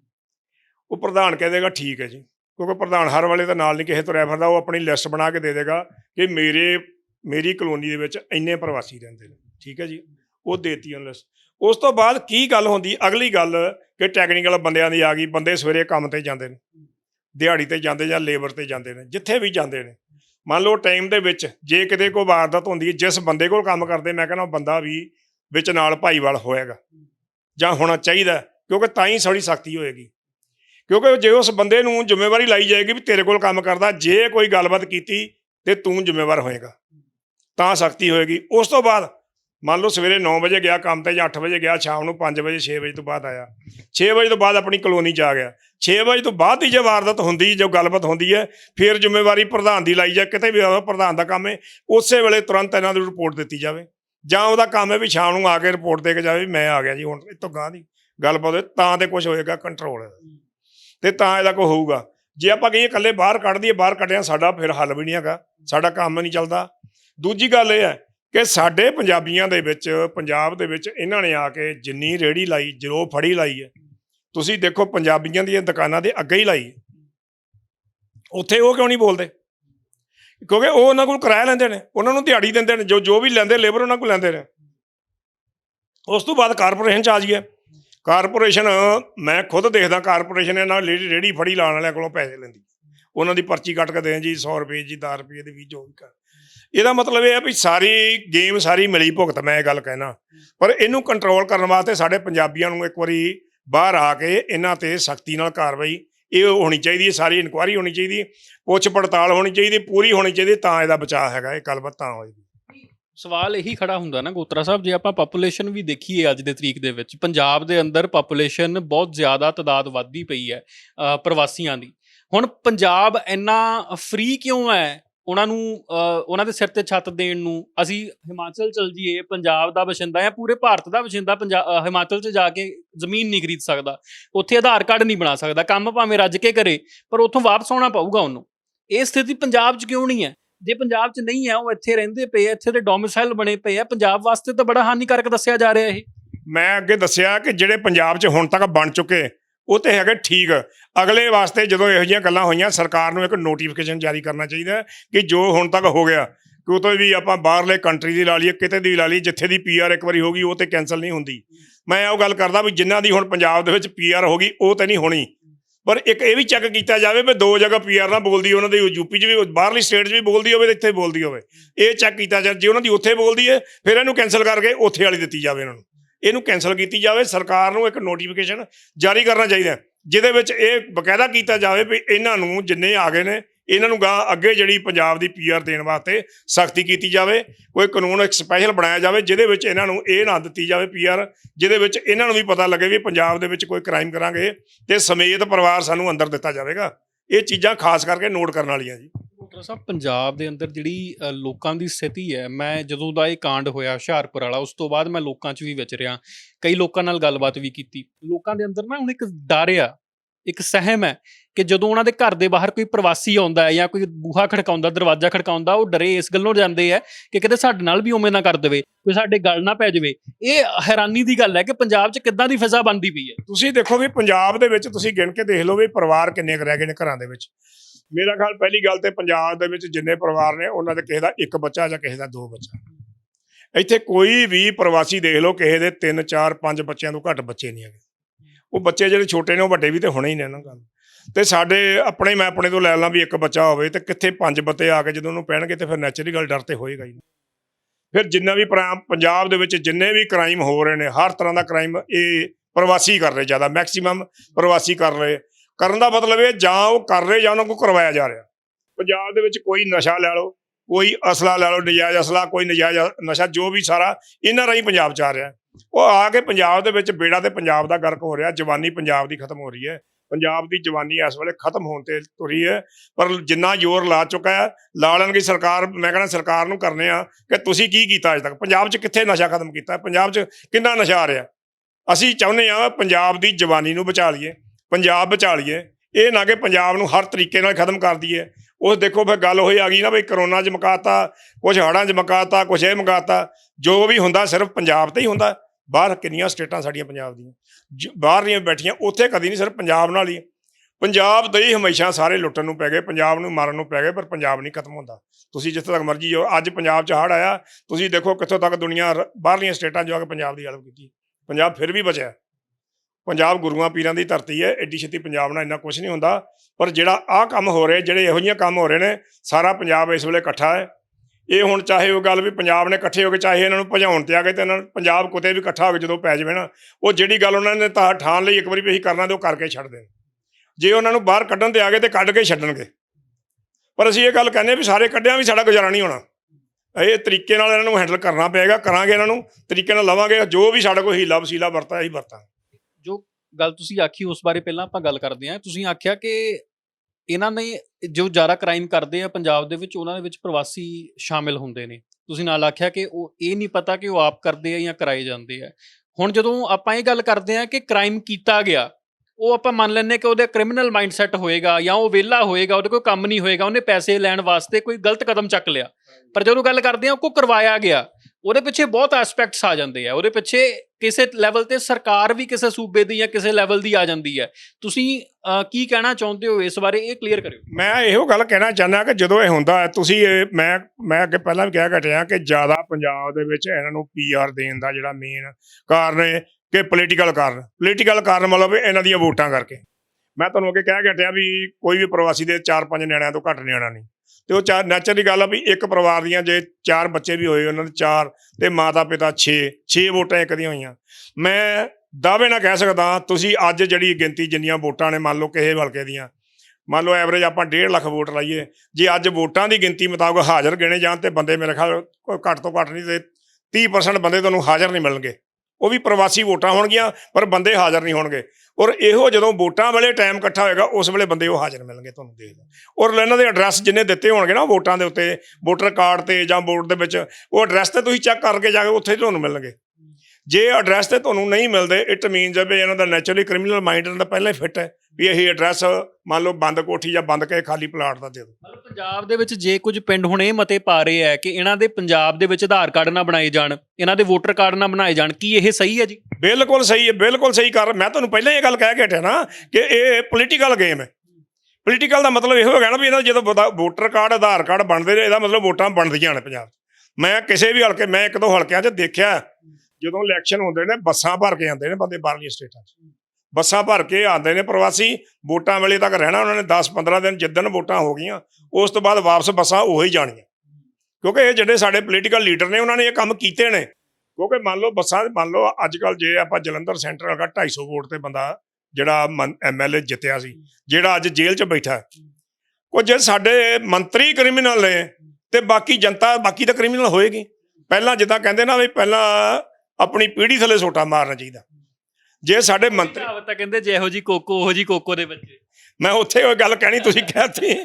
Speaker 1: ਉਹ ਪ੍ਰਧਾਨ ਕਹਿ ਦੇਗਾ ਠੀਕ ਹੈ ਜੀ। ਕਿਉਂਕਿ ਪ੍ਰਧਾਨ ਹਰ ਵਾਲੇ ਤਾਂ ਨਾਲ ਨਹੀਂ ਕਿਸੇ ਤੁਰਿਆ ਫਿਰਦਾ, ਉਹ ਆਪਣੀ ਲਿਸਟ ਬਣਾ ਕੇ ਦੇ ਦੇਗਾ ਕਿ ਮੇਰੇ, ਮੇਰੀ ਕਲੋਨੀ ਦੇ ਵਿੱਚ ਇੰਨੇ ਪ੍ਰਵਾਸੀ ਰਹਿੰਦੇ ਨੇ। ਠੀਕ ਹੈ ਜੀ? ਉਹ ਦੇਤੀ ਉਹਨਾਂ ਲਿਸਟ ਉਸ ਤੋਂ ਬਾਅਦ ਕੀ ਗੱਲ ਹੁੰਦੀ? ਅਗਲੀ ਗੱਲ ਕਿ ਟੈਕਨੀਕਲ ਬੰਦਿਆਂ ਦੀ ਆ ਗਈ, ਬੰਦੇ ਸਵੇਰੇ ਕੰਮ ਤੇ ਜਾਂਦੇ ਨੇ। ਦਿਹਾੜੀ ਤੇ ਜਾਂਦੇ ਜਾਂ ਲੇਬਰ ਤੇ ਜਾਂਦੇ ਨੇ, ਜਿੱਥੇ ਵੀ ਜਾਂਦੇ ਨੇ। ਮੰਨ ਲਓ ਟਾਈਮ ਦੇ ਵਿੱਚ ਜੇ ਕਿਤੇ ਕੋਈ ਵਾਰਦਾਤ ਹੁੰਦੀ ਹੈ, ਜਿਸ ਬੰਦੇ ਕੋਲ ਕੰਮ ਕਰਦੇ, ਮੈਂ ਕਹਿੰਦਾ ਉਹ ਬੰਦਾ ਵੀ ਵਿੱਚ ਨਾਲ ਭਾਈਵਾਲ ਹੋਏਗਾ। ਜਾਂ ਹੋਣਾ ਚਾਹੀਦਾ ਕਿਉਂਕਿ ਤਾਂ ਹੀ ਸਾਡੀ ਸਖਤੀ ਹੋਏਗੀ। ਕਿਉਂਕਿ ਜੇ ਉਸ ਬੰਦੇ ਨੂੰ ਜ਼ਿੰਮੇਵਾਰੀ ਲਾਈ ਜਾਏਗੀ ਵੀ ਤੇਰੇ ਕੋਲ ਕੰਮ ਕਰਦਾ, ਜੇ ਕੋਈ ਗੱਲਬਾਤ ਕੀਤੀ ਤੇ ਤੂੰ ਜ਼ਿੰਮੇਵਾਰ ਹੋਏਗਾ। ਤਾਂ ਸਖਤੀ ਹੋਏਗੀ। ਉਸ ਤੋਂ ਬਾਅਦ ਮੰਨ ਲਓ ਸਵੇਰੇ 9 ਵਜੇ ਗਿਆ ਕੰਮ ਤੇ ਜਾਂ 8 ਵਜੇ ਗਿਆ, ਸ਼ਾਮ ਨੂੰ 5 ਵਜੇ 6 ਵਜੇ ਤੋਂ ਬਾਅਦ ਆਇਆ। 6 ਵਜੇ ਤੋਂ ਬਾਅਦ ਆਪਣੀ ਕਲੋਨੀ 'ਚ ਆ ਗਿਆ। 6 ਵਜੇ ਤੋਂ ਬਾਅਦ ਦੀ ਜੇ ਵਾਰਦਾਤ ਹੁੰਦੀ, ਜੋ ਗੱਲਬਾਤ ਹੁੰਦੀ ਹੈ, ਫਿਰ ਜ਼ਿੰਮੇਵਾਰੀ ਪ੍ਰਧਾਨ ਦੀ ਲਾਈ ਜਾ ਕਿਤੇ ਵੀ ਪ੍ਰਧਾਨ ਦਾ ਕੰਮ ਹੈ, ਉਸੇ ਵੇਲੇ ਤੁਰੰਤ ਇਹਨਾਂ ਦੀ ਰਿਪੋਰਟ ਦਿੱਤੀ ਜਾਵੇ। ਜਾਂ ਉਹਦਾ ਕੰਮ ਹੈ ਵੀ ਸ਼ਾਮ ਨੂੰ ਆ ਕੇ ਰਿਪੋਰਟ ਦੇ ਕੇ ਜਾਵੇ ਮੈਂ ਆ ਗਿਆ ਜੀ, ਹੁਣ ਇਹ ਤੋਂ ਗਾਂ ਦੀ ਗੱਲਬਾਤ ਹੋਏ, ਤਾਂ ਤੇ ਕੁਝ ਹੋਏਗਾ ਕੰਟਰੋਲ ਤੇ ਤਾਂ ਇਹਦਾ ਕੋਈ ਹੋਊਗਾ। ਜੇ ਆਪਾਂ ਕਹੀਏ ਇਕੱਲੇ ਬਾਹਰ ਕੱਢ ਦਈਏ, ਬਾਹਰ ਕੱਢਿਆ ਸਾਡਾ ਫਿਰ ਹੱਲ ਵੀ ਨਹੀਂ ਹੈਗਾ, ਸਾਡਾ ਕੰਮ ਨਹੀਂ ਚੱਲਦਾ। ਦੂਜੀ ਗੱਲ ਇਹ ਹੈ ਕਿ ਸਾਡੇ ਪੰਜਾਬੀਆਂ ਦੇ ਵਿੱਚ, ਪੰਜਾਬ ਦੇ ਵਿੱਚ ਇਹਨਾਂ ਨੇ ਆ ਕੇ ਜਿੰਨੀ ਰੇੜੀ ਲਾਈ ਜੋ ਫੜੀ ਲਾਈ ਹੈ। ਤੁਸੀਂ ਦੇਖੋ ਪੰਜਾਬੀਆਂ ਦੀਆਂ ਦੁਕਾਨਾਂ ਦੇ ਅੱਗੇ ਹੀ ਲਾਈ ਉੱਥੇ ਉਹ ਕਿਉਂ ਨਹੀਂ ਬੋਲਦੇ? ਕਿਉਂਕਿ ਉਹ ਉਹਨਾਂ ਕੋਲ ਕਿਰਾਇਆ ਲੈਂਦੇ ਨੇ, ਉਹਨਾਂ ਨੂੰ ਦਿਹਾੜੀ ਦਿੰਦੇ ਨੇ, ਜੋ ਜੋ ਵੀ ਲੈਂਦੇ, ਲੇਬਰ ਉਹਨਾਂ ਕੋਲ ਲੈਂਦੇ ਨੇ। ਉਸ ਤੋਂ ਬਾਅਦ ਕਾਰਪੋਰੇਸ਼ਨ ਚ ਆ ਜਾਈਏ ਕਾਰਪੋਰੇਸ਼ਨ, ਮੈਂ ਖੁਦ ਦੇਖਦਾ ਕਾਰਪੋਰੇਸ਼ਨ ਇਹਨਾਂ ਨਾਲ ਰੇੜੀ ਫੜੀ ਲਾਉਣ ਵਾਲਿਆਂ ਕੋਲੋਂ ਪੈਸੇ ਲੈਂਦੀ। ਉਹਨਾਂ ਦੀ ਪਰਚੀ ਕੱਟ ਕੇ ਦੇ ਜੀ 100 ਰੁਪਏ ਜੀ 10 ਰੁਪਏ ਦੇ ਵੀ ਜੋ ਵੀ ਕਰ। ਇਹਦਾ ਮਤਲਬ ਇਹ ਹੈ ਵੀ ਸਾਰੀ ਗੇਮ ਸਾਰੀ ਮਿਲੀ ਭੁਗਤ, ਮੈਂ ਇਹ ਗੱਲ ਕਹਿਣਾ। ਪਰ ਇਹਨੂੰ ਕੰਟਰੋਲ ਕਰਨ ਵਾਸਤੇ ਸਾਡੇ ਪੰਜਾਬੀਆਂ ਨੂੰ ਇੱਕ ਵਾਰੀ ਬਾਹਰ ਆ ਕੇ ਇਹਨਾਂ ਤੇ ਸਖਤੀ ਨਾਲ ਕਾਰਵਾਈ, ਇਹ ਹੋਣੀ ਚਾਹੀਦੀ ਹੈ, ਸਾਰੀ ਇਨਕੁਆਇਰੀ ਹੋਣੀ ਚਾਹੀਦੀ ਹੈ, ਪੁੱਛ ਪੜਤਾਲ ਹੋਣੀ ਚਾਹੀਦੀ, ਪੂਰੀ ਹੋਣੀ ਚਾਹੀਦੀ, ਤਾਂ ਇਹਦਾ ਬਚਾਅ ਹੈਗਾ, ਇਹ ਗੱਲਬਾਤ ਤਾਂ ਹੋਏਗੀ।
Speaker 2: ਸਵਾਲ ਇਹੀ ਖੜਾ ਹੁੰਦਾ ਨਾ ਗੋਤਰਾ ਸਾਹਿਬ, ਜੇ ਆਪਾਂ ਪਾਪੂਲੇਸ਼ਨ ਵੀ ਦੇਖੀਏ ਅੱਜ ਦੇ ਤਰੀਕ ਦੇ ਵਿੱਚ, ਪੰਜਾਬ ਦੇ ਅੰਦਰ ਪਾਪੂਲੇਸ਼ਨ ਬਹੁਤ ਜ਼ਿਆਦਾ ਤਦਾਦ ਵੱਧਦੀ ਪਈ ਹੈ ਪ੍ਰਵਾਸੀਆਂ ਦੀ। ਹੁਣ ਪੰਜਾਬ ਇੰਨਾ ਫ੍ਰੀ ਕਿਉਂ ਹੈ? ਉਹਨਾਂ ਨੂੰ ਅ, ਉਹਨਾਂ ਦੇ ਸਿਰ ਤੇ ਛੱਤ ਦੇਣ ਨੂੰ ਅਸੀਂ ਹਿਮਾਚਲ ਚਲ ਜੀਏ ਪੰਜਾਬ ਦਾ ਵਸਿੰਦਾ ਹੈ ਪੂਰੇ ਭਾਰਤ ਦਾ ਵਸਿੰਦਾ ਪੰਜਾਬ ਹਿਮਾਚਲ 'ਚ ਜਾ ਕੇ ਜ਼ਮੀਨ ਨਹੀਂ ਖਰੀਦ ਸਕਦਾ। ਉੱਥੇ ਆਧਾਰ ਕਾਰਡ ਨਹੀਂ ਬਣਾ ਸਕਦਾ ਕੰਮ ਭਾਵੇਂ ਰੱਜ ਕੇ ਕਰੇ ਪਰ ਉੱਥੋਂ ਵਾਪਸ ਆਉਣਾ ਪਊਗਾ ਉਹਨੂੰ। ਇਹ ਸਥਿਤੀ ਪੰਜਾਬ 'ਚ ਕਿਉਂ ਨਹੀਂ ਹੈ? ਜੇ ਪੰਜਾਬ 'ਚ ਨਹੀਂ ਹੈ ਉਹ ਇੱਥੇ ਰਹਿੰਦੇ ਪਏ ਆ ਇੱਥੇ ਦੇ ਡੋਮਿਸਾਈਲ ਬਣੇ ਪਏ ਆ ਪੰਜਾਬ ਵਾਸਤੇ ਤਾਂ ਬੜਾ ਹਾਨੀਕਾਰਕ ਦੱਸਿਆ ਜਾ ਰਿਹਾ ਇਹ।
Speaker 1: ਮੈਂ ਅੱਗੇ ਦੱਸਿਆ ਕਿ ਜਿਹੜੇ ਪੰਜਾਬ 'ਚ ਹੁਣ ਤੱਕ ਬਣ ਚੁੱਕੇ ਉਹ ਤੇ ਹੈਗੇ ਠੀਕ। ਅਗਲੇ ਵਾਸਤੇ ਜਦੋਂ ਇਹੋ ਜਿਹੀਆਂ ਗੱਲਾਂ ਹੋਈਆਂ, ਸਰਕਾਰ ਨੂੰ ਇੱਕ ਨੋਟੀਫਿਕੇਸ਼ਨ ਜਾਰੀ ਕਰਨਾ ਚਾਹੀਦਾ ਕਿ ਜੋ ਹੁਣ ਤੱਕ ਹੋ ਗਿਆ, ਕਿ ਉਹ ਤੋਂ ਵੀ ਆਪਾਂ ਬਾਹਰਲੇ ਕੰਟਰੀ ਦੀ ਲਾ ਲਈਏ, ਕਿਤੇ ਦੀ ਲਾ ਲਈਏ, ਜਿੱਥੇ ਦੀ ਪੀਆਰ ਇੱਕ ਵਾਰੀ ਹੋ ਗਈ, ਉਹ ਤੇ ਕੈਨਸਲ ਨਹੀਂ ਹੁੰਦੀ। ਮੈਂ ਉਹ ਗੱਲ ਕਰਦਾ ਵੀ ਜਿਨ੍ਹਾਂ ਦੀ ਹੁਣ ਪੰਜਾਬ ਦੇ ਵਿੱਚ ਪੀਆਰ ਹੋ ਗਈ, ਉਹ ਤੇ ਨਹੀਂ ਹੋਣੀ। ਪਰ ਇੱਕ ਇਹ ਵੀ ਚੈੱਕ ਕੀਤਾ ਜਾਵੇ ਵੀ ਦੋ ਜਗ੍ਹਾ ਪੀਆਰ ਨਾ ਬੋਲਦੀ ਉਹਨਾਂ ਦੀ ਯੂਪੀ 'ਚ ਵੀ, ਬਾਹਰਲੀ ਸਟੇਟ 'ਚ ਵੀ ਬੋਲਦੀ ਹੋਵੇ ਤੇ ਇੱਥੇ ਬੋਲਦੀ ਹੋਵੇ। ਇਹ ਚੈੱਕ ਕੀਤਾ ਜਾ ਜੇ ਉਹਨਾਂ ਦੀ ਉੱਥੇ ਬੋਲਦੀ ਹੈ, ਫਿਰ ਇਹਨੂੰ ਕੈਨਸਲ ਕਰਕੇ ਉੱਥੇ ਵਾਲੀ ਦਿੱਤੀ ਜਾਵੇ ਇਹਨਾਂ ਨੂੰ। ਇਹਨੂੰ ਕੈਨਸਲ ਕੀਤੀ ਜਾਵੇ, ਸਰਕਾਰ ਨੂੰ ਇੱਕ ਨੋਟੀਫਿਕੇਸ਼ਨ ਜਾਰੀ ਕਰਨਾ ਚਾਹੀਦਾ ਜਿਹਦੇ ਵਿੱਚ ਇਹ ਬਕਾਇਦਾ ਕੀਤਾ ਜਾਵੇ ਵੀ ਇਹਨਾਂ ਨੂੰ ਜਿੰਨੇ ਆ ਗਏ ਨੇ, ਇਹਨਾਂ ਨੂੰ ਗਾਂ ਅੱਗੇ ਜਿਹੜੀ ਪੰਜਾਬ ਦੀ ਪੀਆਰ ਦੇਣ ਵਾਸਤੇ ਸਖਤੀ ਕੀਤੀ ਜਾਵੇ, ਕੋਈ ਕਾਨੂੰਨ ਇੱਕ ਸਪੈਸ਼ਲ ਬਣਾਇਆ ਜਾਵੇ, ਜਿਹਦੇ ਵਿੱਚ ਇਹਨਾਂ ਨੂੰ ਇਹ ਨਾ ਦਿੱਤੀ ਜਾਵੇ ਪੀਆਰ ਜਿਹਦੇ ਵਿੱਚ ਇਹਨਾਂ ਨੂੰ ਵੀ ਪਤਾ ਲੱਗੇ ਵੀ ਪੰਜਾਬ ਦੇ ਵਿੱਚ ਕੋਈ ਕ੍ਰਾਈਮ ਕਰਾਂਗੇ, ਤੇ ਸਮੇਤ ਪਰਿਵਾਰ ਸਾਨੂੰ ਅੰਦਰ ਦਿੱਤਾ ਜਾਵੇਗਾ। ਇਹ ਚੀਜ਼ਾਂ ਖਾਸ ਕਰਕੇ ਨੋਟ ਕਰਨ ਵਾਲੀਆਂ ਜੀ।
Speaker 2: ਡਾਕਟਰ ਸਾਹਿਬ ਪੰਜਾਬ ਦੇ ਅੰਦਰ ਜਿਹੜੀ ਅ, ਲੋਕਾਂ ਦੀ ਸਥਿਤੀ ਹੈ ਮੈਂ ਜਦੋਂ ਦਾ ਇਹ ਕਾਂਡ ਹੋਇਆ ਹੁਸ਼ਿਆਰਪੁਰ ਵਾਲਾ ਉਸ ਤੋਂ ਬਾਅਦ ਮੈਂ ਲੋਕਾਂ 'ਚ ਵੀ ਵਿਚਰਿਆ ਕਈ ਲੋਕਾਂ ਨਾਲ ਗੱਲਬਾਤ ਵੀ ਕੀਤੀ। ਲੋਕਾਂ ਦੇ ਅੰਦਰ ਨਾ ਹੁਣ ਇੱਕ ਡਰ ਆ ਇੱਕ ਸਹਿਮ ਹੈ ਕਿ ਜਦੋਂ ਉਹਨਾਂ ਦੇ ਘਰ ਦੇ ਬਾਹਰ ਕੋਈ ਪ੍ਰਵਾਸੀ ਆਉਂਦਾ ਹੈ ਜਾਂ ਕੋਈ ਬੂਹਾ ਖੜਕਾਉਂਦਾ ਦਰਵਾਜ਼ਾ ਖੜਕਾਉਂਦਾ ਉਹ ਡਰੇ ਇਸ ਗੱਲੋਂ ਜਾਂਦੇ ਆ ਕਿ ਕਿਤੇ ਸਾਡੇ ਨਾਲ ਵੀ ਉਵੇਂ ਨਾ ਕਰ ਦੇਵੇ ਕੋਈ ਸਾਡੇ ਗੱਲ ਨਾ ਪੈ ਜਾਵੇ। ਇਹ ਹੈਰਾਨੀ ਦੀ ਗੱਲ ਹੈ ਕਿ ਪੰਜਾਬ 'ਚ ਕਿੱਦਾਂ ਦੀ ਫਿਜ਼ਾ ਬਣਦੀ ਪਈ ਹੈ?
Speaker 1: ਤੁਸੀਂ ਦੇਖੋ ਵੀ ਪੰਜਾਬ ਦੇ ਵਿੱਚ ਤੁਸੀਂ ਗਿਣ ਕੇ ਦੇਖ ਲਓ ਵੀ ਪਰਿਵਾਰ ਕਿੰਨੇ ਕੁ ਰਹਿ ਗਏ ਨੇ ਘਰਾਂ ਦੇ ਵਿੱਚ। ਮੇਰਾ ਖਿਆਲ ਪਹਿਲੀ ਗੱਲ ਤੇ ਪੰਜਾਬ ਦੇ ਵਿੱਚ ਜਿੰਨੇ ਪਰਿਵਾਰ ਨੇ, ਉਹਨਾਂ ਦੇ ਕਿਸੇ ਦਾ ਇੱਕ ਬੱਚਾ ਜਾਂ ਕਿਸੇ ਦਾ ਦੋ ਬੱਚਾ। ਇੱਥੇ ਕੋਈ ਵੀ ਪ੍ਰਵਾਸੀ ਦੇਖ ਲਓ, ਕਿਸੇ ਦੇ 3 4 5 ਬੱਚਿਆਂ ਤੋਂ ਘੱਟ ਬੱਚੇ ਨਹੀਂ ਹੈਗੇ। ਉਹ ਬੱਚੇ ਜਿਹੜੇ ਛੋਟੇ ਨੇ, ਉਹ ਵੱਡੇ ਵੀ ਤੇ ਹੋਣੇ ਹੀ ਨੇ ਨਾ ਗੱਲ ਤੇ ਸਾਡੇ ਆਪਣੇ, ਮੈਂ ਆਪਣੇ ਤੋਂ ਲੈ ਲਾਂ ਵੀ ਇੱਕ ਬੱਚਾ ਹੋਵੇ ਤੇ ਕਿੱਥੇ ਪੰਜ ਬੱਤੇ ਆ ਕੇ ਜਦੋਂ ਉਹਨੂੰ ਪੈਣਗੇ ਤੇ ਫਿਰ ਨੈਚੁਰਲੀ ਗੱਲ ਡਰ ਤੇ ਹੋਏਗਾ ਹੀ। ਫਿਰ ਜਿੰਨਾ ਵੀ ਪ੍ਰਾ- ਪੰਜਾਬ ਦੇ ਵਿੱਚ ਜਿੰਨੇ ਵੀ ਕ੍ਰਾਈਮ ਹੋ ਰਹੇ ਨੇ, ਹਰ ਤਰ੍ਹਾਂ ਦਾ ਕ੍ਰਾਈਮ ਇਹ ਪ੍ਰਵਾਸੀ ਕਰ ਰਹੇ, ਜ਼ਿਆਦਾ ਮੈਕਸਿਮਮ ਪ੍ਰਵਾਸੀ ਕਰ ਰਹੇ। ਕਰਨ ਦਾ ਮਤਲਬ ਇਹ ਜਾਂ ਉਹ ਕਰ ਰਹੇ ਜਾਂ ਉਹਨਾਂ ਕੋਲ ਕਰਵਾਇਆ ਜਾ ਰਿਹਾ। ਪੰਜਾਬ ਦੇ ਵਿੱਚ ਕੋਈ ਨਸ਼ਾ ਲੈ ਲਓ, ਕੋਈ ਅਸਲਾ ਲੈ ਲਓ, ਨਜਾਇਜ਼ ਅਸਲਾ, ਕੋਈ ਨਜਾਇਜ਼ ਨਸ਼ਾ, ਜੋ ਵੀ ਸਾਰਾ ਇਹਨਾਂ ਰਾਹੀਂ ਪੰਜਾਬ ਚ ਆ ਰਿਹਾ ਉਹ ਆ ਕੇ ਪੰਜਾਬ ਦੇ ਵਿੱਚ ਬੇੜਾ ਤੇ ਪੰਜਾਬ ਦਾ ਗਰਕ ਹੋ ਰਿਹਾ, ਜਵਾਨੀ ਪੰਜਾਬ ਦੀ ਖਤਮ ਹੋ ਰਹੀ ਹੈ। ਪੰਜਾਬ ਦੀ ਜਵਾਨੀ ਇਸ ਵੇਲੇ ਖਤਮ ਹੋਣ ਤੇ ਤੁਰੀ ਹੈ, ਪਰ ਜਿੰਨਾ ਜ਼ੋਰ ਲਾ ਚੁੱਕਾ ਹੈ, ਲਾ ਲੈਣਗੇ ਸਰਕਾਰ, ਮੈਂ ਕਹਿੰਦਾ ਸਰਕਾਰ ਨੂੰ ਕਰਨੇ ਆ ਕਿ ਤੁਸੀਂ ਕੀ ਕੀਤਾ ਅਜੇ ਤੱਕ? ਪੰਜਾਬ 'ਚ ਕਿੱਥੇ ਨਸ਼ਾ ਖਤਮ ਕੀਤਾ ਪੰਜਾਬ 'ਚ ਕਿੰਨਾ ਨਸ਼ਾ ਆ ਰਿਹਾ? ਅਸੀਂ ਚਾਹੁੰਦੇ ਆ ਪੰਜਾਬ ਦੀ ਜਵਾਨੀ ਨੂੰ ਬਚਾ ਲਈਏ। ਪੰਜਾਬ ਬਚਾ ਲਈਏ। ਇਹ ਨਾ ਕਿ ਪੰਜਾਬ ਨੂੰ ਹਰ ਤਰੀਕੇ ਨਾਲ ਖਤਮ ਕਰ ਦਈਏ। ਉਹ ਦੇਖੋ ਫਿਰ ਗੱਲ ਹੋਈ ਆ ਗਈ ਨਾ ਵੀ ਕਰੋਨਾ 'ਚ ਮਕਾਤਾ ਕੁਝ ਹੜ੍ਹਾਂ 'ਚ ਮਕਾਤਾ ਕੁਝ ਇਹ ਮਕਾਤਾ। ਜੋ ਵੀ ਹੁੰਦਾ ਸਿਰਫ ਪੰਜਾਬ ਤੇ ਹੀ ਹੁੰਦਾ। ਬਾਹਰ ਕਿੰਨੀਆਂ ਸਟੇਟਾਂ ਸਾਡੀਆਂ ਪੰਜਾਬ ਦੀਆਂ। ਜ- ਬਾਹਰਲੀਆਂ ਬੈਠੀਆਂ, ਉੱਥੇ ਕਦੀ ਨਹੀਂ ਸਿਰਫ ਪੰਜਾਬ ਨਾਲ ਹੀ। ਪੰਜਾਬ ਦੇ ਹੀ ਹਮੇਸ਼ਾ ਸਾਰੇ ਲੁੱਟਣ ਨੂੰ ਪੈ ਗਏ, ਪੰਜਾਬ ਨੂੰ ਮਾਰਨ ਨੂੰ ਪੈ ਗਏ, ਪਰ ਪੰਜਾਬ ਨਹੀਂ ਖਤਮ ਹੁੰਦਾ। ਤੁਸੀਂ ਜਿੱਥੇ ਤੱਕ ਮਰਜ਼ੀ ਜਾਓ, ਅੱਜ ਪੰਜਾਬ 'ਚ ਹੜ੍ਹ ਆਇਆ, ਤੁਸੀਂ ਦੇਖੋ ਕਿੱਥੋਂ ਤੱਕ ਦੁਨੀਆ ਰ- ਬਾਹਰਲੀਆਂ ਸਟੇਟਾਂ ਜਾ ਕੇ ਪੰਜਾਬ ਦੀ ਹੈਲਪ ਕੀਤੀ। ਪੰਜਾਬ ਫਿਰ ਵੀ ਬਚਿਆ। ਪੰਜਾਬ ਗੁਰੂਆਂ ਪੀਰਾਂ ਦੀ ਧਰਤੀ ਹੈ ਐਡੀ ਛੇਤੀ ਪੰਜਾਬ ਨਾਲ ਇੰਨਾ ਕੁਝ ਨਹੀਂ ਹੁੰਦਾ। ਪਰ ਜਿਹੜਾ ਆਹ ਕੰਮ ਹੋ ਰਿਹਾ, ਜਿਹੜੇ ਇਹੋ ਜਿਹੀਆਂ ਕੰਮ ਹੋ ਰਹੇ ਨੇ, ਸਾਰਾ ਪੰਜਾਬ ਇਸ ਵੇਲੇ ਇਕੱਠਾ ਹੈ। ਇਹ ਹੁਣ ਚਾਹੇ ਉਹ ਗੱਲ ਵੀ ਪੰਜਾਬ ਨੇ ਇਕੱਠੇ ਹੋ ਕੇ, ਚਾਹੇ ਇਹਨਾਂ ਨੂੰ ਭਜਾਉਣ ਤੇ ਆ ਗਏ ਤੇ ਇਹਨਾਂ ਨੂੰ ਪੰਜਾਬ ਕੁਤੇ ਵੀ ਇਕੱਠਾ ਹੋ ਕੇ ਜਦੋਂ ਪੈ ਜਾਵੇ ਨਾ, ਉਹ ਜਿਹੜੀ ਗੱਲ ਉਹਨਾਂ ਨੇ ਤਾਂ ਠਾਣ ਲਈ, ਇੱਕ ਵਾਰੀ ਵੀ ਅਸੀਂ ਕਰਨਾ ਤੇ ਉਹ ਕਰਕੇ ਛੱਡ ਦੇਣ। ਜੇ ਉਹਨਾਂ ਨੂੰ ਬਾਹਰ ਕੱਢਣ ਤੇ ਆ ਗਏ ਤੇ ਕੱਢ ਕੇ ਛੱਡਣਗੇ। ਪਰ ਅਸੀਂ ਇਹ ਗੱਲ ਕਹਿੰਦੇ ਵੀ ਸਾਰੇ ਕੱਢਿਆਂ ਵੀ ਸਾਡਾ ਗੁਜ਼ਾਰਾ ਨਹੀਂ ਹੋਣਾ। ਇਹ ਤਰੀਕੇ ਨਾਲ ਇਹਨਾਂ ਨੂੰ ਹੈਂਡਲ ਕਰਨਾ ਪਏਗਾ, ਕਰਾਂਗੇ ਇਹਨਾਂ ਨੂੰ, ਤਰੀਕੇ ਨਾਲ ਲਵਾਂਗੇ, ਜੋ ਵੀ ਸਾਡਾ ਕੋਲ ਹੀਲਾ ਵਸੀਲਾ ਵਰਤਾ ਅਸੀਂ ਵਰਤਾਂਗੇ।
Speaker 2: ਗੱਲ ਤੁਸੀਂ ਆਖੀ, ਉਸ ਬਾਰੇ ਪਹਿਲਾਂ ਆਪਾਂ ਗੱਲ ਕਰਦੇ ਹਾਂ। ਤੁਸੀਂ ਆਖਿਆ ਕਿ ਇਹਨਾਂ ਨੇ ਜੋ ਜ਼ਿਆਦਾ ਕ੍ਰਾਈਮ ਕਰਦੇ ਆ ਪੰਜਾਬ ਦੇ ਵਿੱਚ, ਉਹਨਾਂ ਦੇ ਵਿੱਚ ਪ੍ਰਵਾਸੀ ਸ਼ਾਮਿਲ ਹੁੰਦੇ ਨੇ। ਤੁਸੀਂ ਨਾਲ ਆਖਿਆ ਕਿ ਉਹ, ਇਹ ਨਹੀਂ ਪਤਾ ਕਿ ਉਹ ਆਪ ਕਰਦੇ ਆ ਜਾਂ ਕਰਾਏ ਜਾਂਦੇ ਆ। ਹੁਣ ਜਦੋਂ ਆਪਾਂ ਇਹ ਗੱਲ ਕਰਦੇ ਆ ਕਿ ਕ੍ਰਾਈਮ ਕੀਤਾ ਗਿਆ, ਉਹ ਆਪਾਂ ਮੰਨ ਲੈਂਦੇ ਕਿ ਉਹਦੇ ਕ੍ਰਿਮੀਨਲ ਮਾਈਂਡਸੈਟ ਹੋਏਗਾ ਜਾਂ ਉਹ ਵਿਹਲਾ ਹੋਏਗਾ, ਉਹਦੇ ਕੋਈ ਕੰਮ ਨਹੀਂ ਹੋਏਗਾ, ਉਹਨੇ ਪੈਸੇ ਲੈਣ ਵਾਸਤੇ ਕੋਈ ਗਲਤ ਕਦਮ ਚੱਕ ਲਿਆ। ਪਰ ਜਦੋਂ ਗੱਲ ਕਰਦੇ ਆ ਉਹ ਕੋ ਕਰਵਾਇਆ ਗਿਆ। ਉਹਦੇ ਪਿੱਛੇ ਬਹੁਤ ਐਸਪੈਕਟਸ ਆ ਜਾਂਦੇ ਆ। ਉਹਦੇ ਪਿੱਛੇ ਕਿਸੇ ਲੈਵਲ ਤੇ ਸਰਕਾਰ ਵੀ ਕਿਸੇ ਸੂਬੇ ਦੀ ਜਾਂ ਕਿਸੇ ਲੈਵਲ ਦੀ ਆ ਜਾਂਦੀ ਹੈ ਤੁਸੀਂ ਕੀ ਕਹਿਣਾ ਚਾਹੁੰਦੇ ਹੋ ਇਸ ਬਾਰੇ? ਇਹ ਕਲੀਅਰ ਕਰਿਓ।
Speaker 1: ਮੈਂ ਇਹੋ ਗੱਲ ਕਹਿਣਾ ਚਾਹੁੰਦਾ ਕਿ ਜਦੋਂ ਇਹ ਹੁੰਦਾ ਹੈ, ਤੁਸੀਂ ਇਹ, ਮੈਂ ਮੈਂ ਅੱਗੇ ਪਹਿਲਾਂ ਵੀ ਕਹਿ ਘਟਿਆ ਕਿ ਜ਼ਿਆਦਾ ਪੰਜਾਬ ਦੇ ਵਿੱਚ ਇਹਨਾਂ ਨੂੰ ਪੀਆਰ ਦੇਣ ਦਾ ਜਿਹੜਾ ਮੇਨ ਕਾਰਨ ਹੈ, ਕਿ ਪੋਲੀਟੀਕਲ ਕਾਰਨ। ਪੋਲੀਟੀਕਲ ਕਾਰਨ ਮਤਲਬ ਇਹਨਾਂ ਦੀਆਂ ਵੋਟਾਂ ਕਰਕੇ। ਮੈਂ ਤੁਹਾਨੂੰ ਅੱਗੇ ਕਹਿ ਘਟਿਆ ਵੀ ਕੋਈ ਵੀ ਪ੍ਰਵਾਸੀ ਦੇ 4-5 ਨਿਆਣਿਆਂ ਤੋਂ ਘੱਟ ਨਿਆਣਾ ਨਹੀਂ। ਤੇ ਉਹ ਚਾਰ ਨੈਚਰਲੀ ਗੱਲ ਆ ਵੀ ਇੱਕ ਪਰਿਵਾਰ ਦੀਆਂ ਜੇ ਚਾਰ ਬੱਚੇ ਵੀ ਹੋਏ ਉਹਨਾਂ ਦੇ ਚਾਰ ਤੇ ਮਾਤਾ ਪਿਤਾ 6 6 ਵੋਟਾਂ ਇੱਕ ਦੀਆਂ ਹੋਈਆਂ। ਮੈਂ ਦਾਅਵੇ ਨਾਲ ਕਹਿ ਸਕਦਾ ਤੁਸੀਂ ਅੱਜ ਜਿਹੜੀ ਗਿਣਤੀ ਜਿੰਨੀਆਂ ਵੋਟਾਂ ਨੇ, ਮੰਨ ਲਓ ਕਿਸੇ ਹਲਕੇ ਦੀਆਂ, ਮੰਨ ਲਓ ਐਵਰੇਜ ਆਪਾਂ 1.5 ਲੱਖ ਵੋਟ ਲਾਈਏ, ਜੇ ਅੱਜ ਵੋਟਾਂ ਦੀ ਗਿਣਤੀ ਮੁਤਾਬਕ ਹਾਜ਼ਰ ਗਿਣੇ ਜਾਣ ਤੇ ਬੰਦੇ ਮੇਰੇ ਖਿਆਲ ਘੱਟ ਤੋਂ ਘੱਟ ਨਹੀਂ ਤੇ 30% ਬੰਦੇ ਤੁਹਾਨੂੰ ਹਾਜ਼ਰ ਨਹੀਂ ਮਿਲਣਗੇ। ਉਹ ਵੀ ਪ੍ਰਵਾਸੀ ਵੋਟਾਂ ਹੋਣਗੀਆਂ, ਪਰ ਬੰਦੇ ਹਾਜ਼ਰ ਨਹੀਂ ਹੋਣਗੇ। ਔਰ ਇਹੋ ਜਦੋਂ ਵੋਟਾਂ ਵਾਲੇ ਟਾਈਮ ਇਕੱਠਾ ਹੋਏਗਾ, ਉਸ ਵੇਲੇ ਬੰਦੇ ਉਹ ਹਾਜ਼ਰ ਮਿਲਣਗੇ ਤੁਹਾਨੂੰ ਦੇਖਦਾ ਔਰ ਇਹਨਾਂ ਦੇ ਐਡਰੈਸ ਜਿੰਨੇ ਦਿੱਤੇ ਹੋਣਗੇ ਨਾ ਵੋਟਾਂ ਦੇ ਉੱਤੇ, ਵੋਟਰ ਕਾਰਡ ਤੇ ਜਾਂ ਵੋਟ ਦੇ ਵਿੱਚ, ਉਹ ਐਡਰੈਸ ਤੇ ਤੁਸੀਂ ਚੈੱਕ ਕਰਕੇ ਜਾ ਕੇ ਉੱਥੇ ਤੁਹਾਨੂੰ ਮਿਲਣਗੇ। ਜੇ ਐਡਰੈਸ ਤੇ ਤੁਹਾਨੂੰ ਨਹੀਂ ਮਿਲਦੇ ਇਟ ਮੀਨਸ ਵੀ ਇਹਨਾਂ ਦਾ ਨੈਚੁਰਲੀ ਕ੍ਰਿਮੀਨਲ ਮਾਈਂਡ ਇਹਨਾਂ ਦਾ ਪਹਿਲਾਂ ਹੀ ਫਿੱਟ ਹੈ ਵੀ ਇਹ ਐਡਰੈਸ ਮੰਨ ਲਓ ਬੰਦ ਕੋਠੀ ਜਾਂ ਬੰਦ ਕੇ ਖਾਲੀ ਪਲਾਟ ਦਾ ਦੇ ਦਿਓ।
Speaker 2: ਮਤਲਬ ਪੰਜਾਬ ਦੇ ਵਿੱਚ ਜੇ ਕੁਝ ਪਿੰਡ ਹੁਣ ਇਹ ਮਤੇ ਪਾ ਰਹੇ ਹੈ ਕਿ ਇਹਨਾਂ ਦੇ ਪੰਜਾਬ ਦੇ ਵਿੱਚ ਆਧਾਰ ਕਾਰਡ ਨਾ ਬਣਾਏ ਜਾਣ ਇਹਨਾਂ ਦੇ ਵੋਟਰ ਕਾਰਡ ਨਾ ਬਣਾਏ ਜਾਣ ਕੀ ਇਹ ਸਹੀ ਹੈ ਜੀ?
Speaker 1: ਬਿਲਕੁਲ ਸਹੀ ਹੈ ਬਿਲਕੁਲ ਸਹੀ ਕਰ ਮੈਂ ਤੁਹਾਨੂੰ ਪਹਿਲਾਂ ਇਹ ਗੱਲ ਕਹਿ ਕੇ ਹਟਿਆ ਨਾ ਕਿ ਇਹ ਪੋਲੀਟੀਕਲ ਗੇਮ ਹੈ। ਪੋਲੀਟੀਕਲ ਦਾ ਮਤਲਬ ਇਹ ਹੋ ਗਿਆ ਨਾ ਵੀ ਇਹਨਾਂ ਦਾ ਜਦੋਂ ਵੋਟਾ- ਵੋਟਰ ਕਾਰਡ ਆਧਾਰ ਕਾਰਡ ਬਣਦੇ ਨੇ ਇਹਦਾ ਮਤਲਬ ਵੋਟਾਂ ਬਣਦੀਆਂ ਨੇ ਪੰਜਾਬ ਮੈਂ ਕਿਸੇ ਵੀ ਹਲਕੇ ਮੈਂ ਇੱਕ ਦੋ ਹਲਕਿਆਂ 'ਚ ਦੇਖਿਆ ਜਦੋਂ ਇਲੈਕਸ਼ਨ ਹੁੰਦੇ ਨੇ, ਬੱਸਾਂ ਭਰ ਕੇ ਆਉਂਦੇ ਨੇ ਬੰਦੇ ਬਾਹਰਲੀਆਂ ਸਟੇਟਾਂ 'ਚ। ਬੱਸਾਂ ਭਰ ਕੇ ਆਉਂਦੇ ਨੇ ਪ੍ਰਵਾਸੀ, ਵੋਟਾਂ ਵੇਲੇ ਤੱਕ ਰਹਿਣਾ ਉਹਨਾਂ ਨੇ 10-15 ਦਿਨ ਜਿੱਦਣ ਵੋਟਾਂ ਹੋ ਗਈਆਂ, ਉਸ ਤੋਂ ਬਾਅਦ ਵਾਪਸ ਬੱਸਾਂ ਉਹੀ ਜਾਣੀਆਂ। ਕਿਉਂਕਿ ਇਹ ਜਿਹੜੇ ਸਾਡੇ ਪੋਲੀਟੀਕਲ ਲੀਡਰ ਨੇ, ਉਹਨਾਂ ਨੇ ਇਹ ਕੰਮ ਕੀਤੇ ਨੇ। ਕਿਉਂਕਿ ਮੰਨ ਲਓ ਬੱਸਾਂ, ਮੰਨ ਲਓ ਅੱਜ ਕੱਲ ਜੇ ਆਪਾਂ ਜਲੰਧਰ ਸੈਂਟਰ ਹਲਕਾ 250 ਵੋਟ ਤੇ ਬੰਦਾ ਜਿਹੜਾ ਐਮਐਲਏ ਜਿੱਤਿਆ ਸੀ, ਜਿਹੜਾ ਅੱਜ ਜੇਲ੍ਹ 'ਚ ਬੈਠਾ ਹੈ। ਜੇ ਸਾਡੇ ਮੰਤਰੀ ਕ੍ਰਿਮੀਨਲ ਨੇ ਤੇ ਬਾਕੀ ਜਨਤਾ, ਬਾਕੀ ਤਾਂ ਕ੍ਰਿਮੀਨਲ ਹੋਏਗੀ। ਪਹਿਲਾਂ ਜਿੱਦਾਂ ਕਹਿੰਦੇ ਨਾ ਵੀ ਪਹਿਲਾਂ ਆਪਣੀ ਪੀੜ੍ਹੀ ਥੱਲੇ ਸੋਟਾ ਮਾਰਨਾ ਚਾਹੀਦਾ। ਜੇ ਸਾਡੇ ਮੰਤਰੀ
Speaker 2: ਕਹਾਵਤ ਤਾਂ ਕਹਿੰਦੇ ਜਿਹੋ ਜੀ ਕੋਕੋ ਉਹੋ ਜੀ ਕੋਕੋ ਦੇ ਬੱਚੇ।
Speaker 1: ਮੈਂ ਉੱਥੇ ਉਹ ਗੱਲ ਕਹਿਣੀ ਤੁਸੀਂ ਕਹਿਤੀ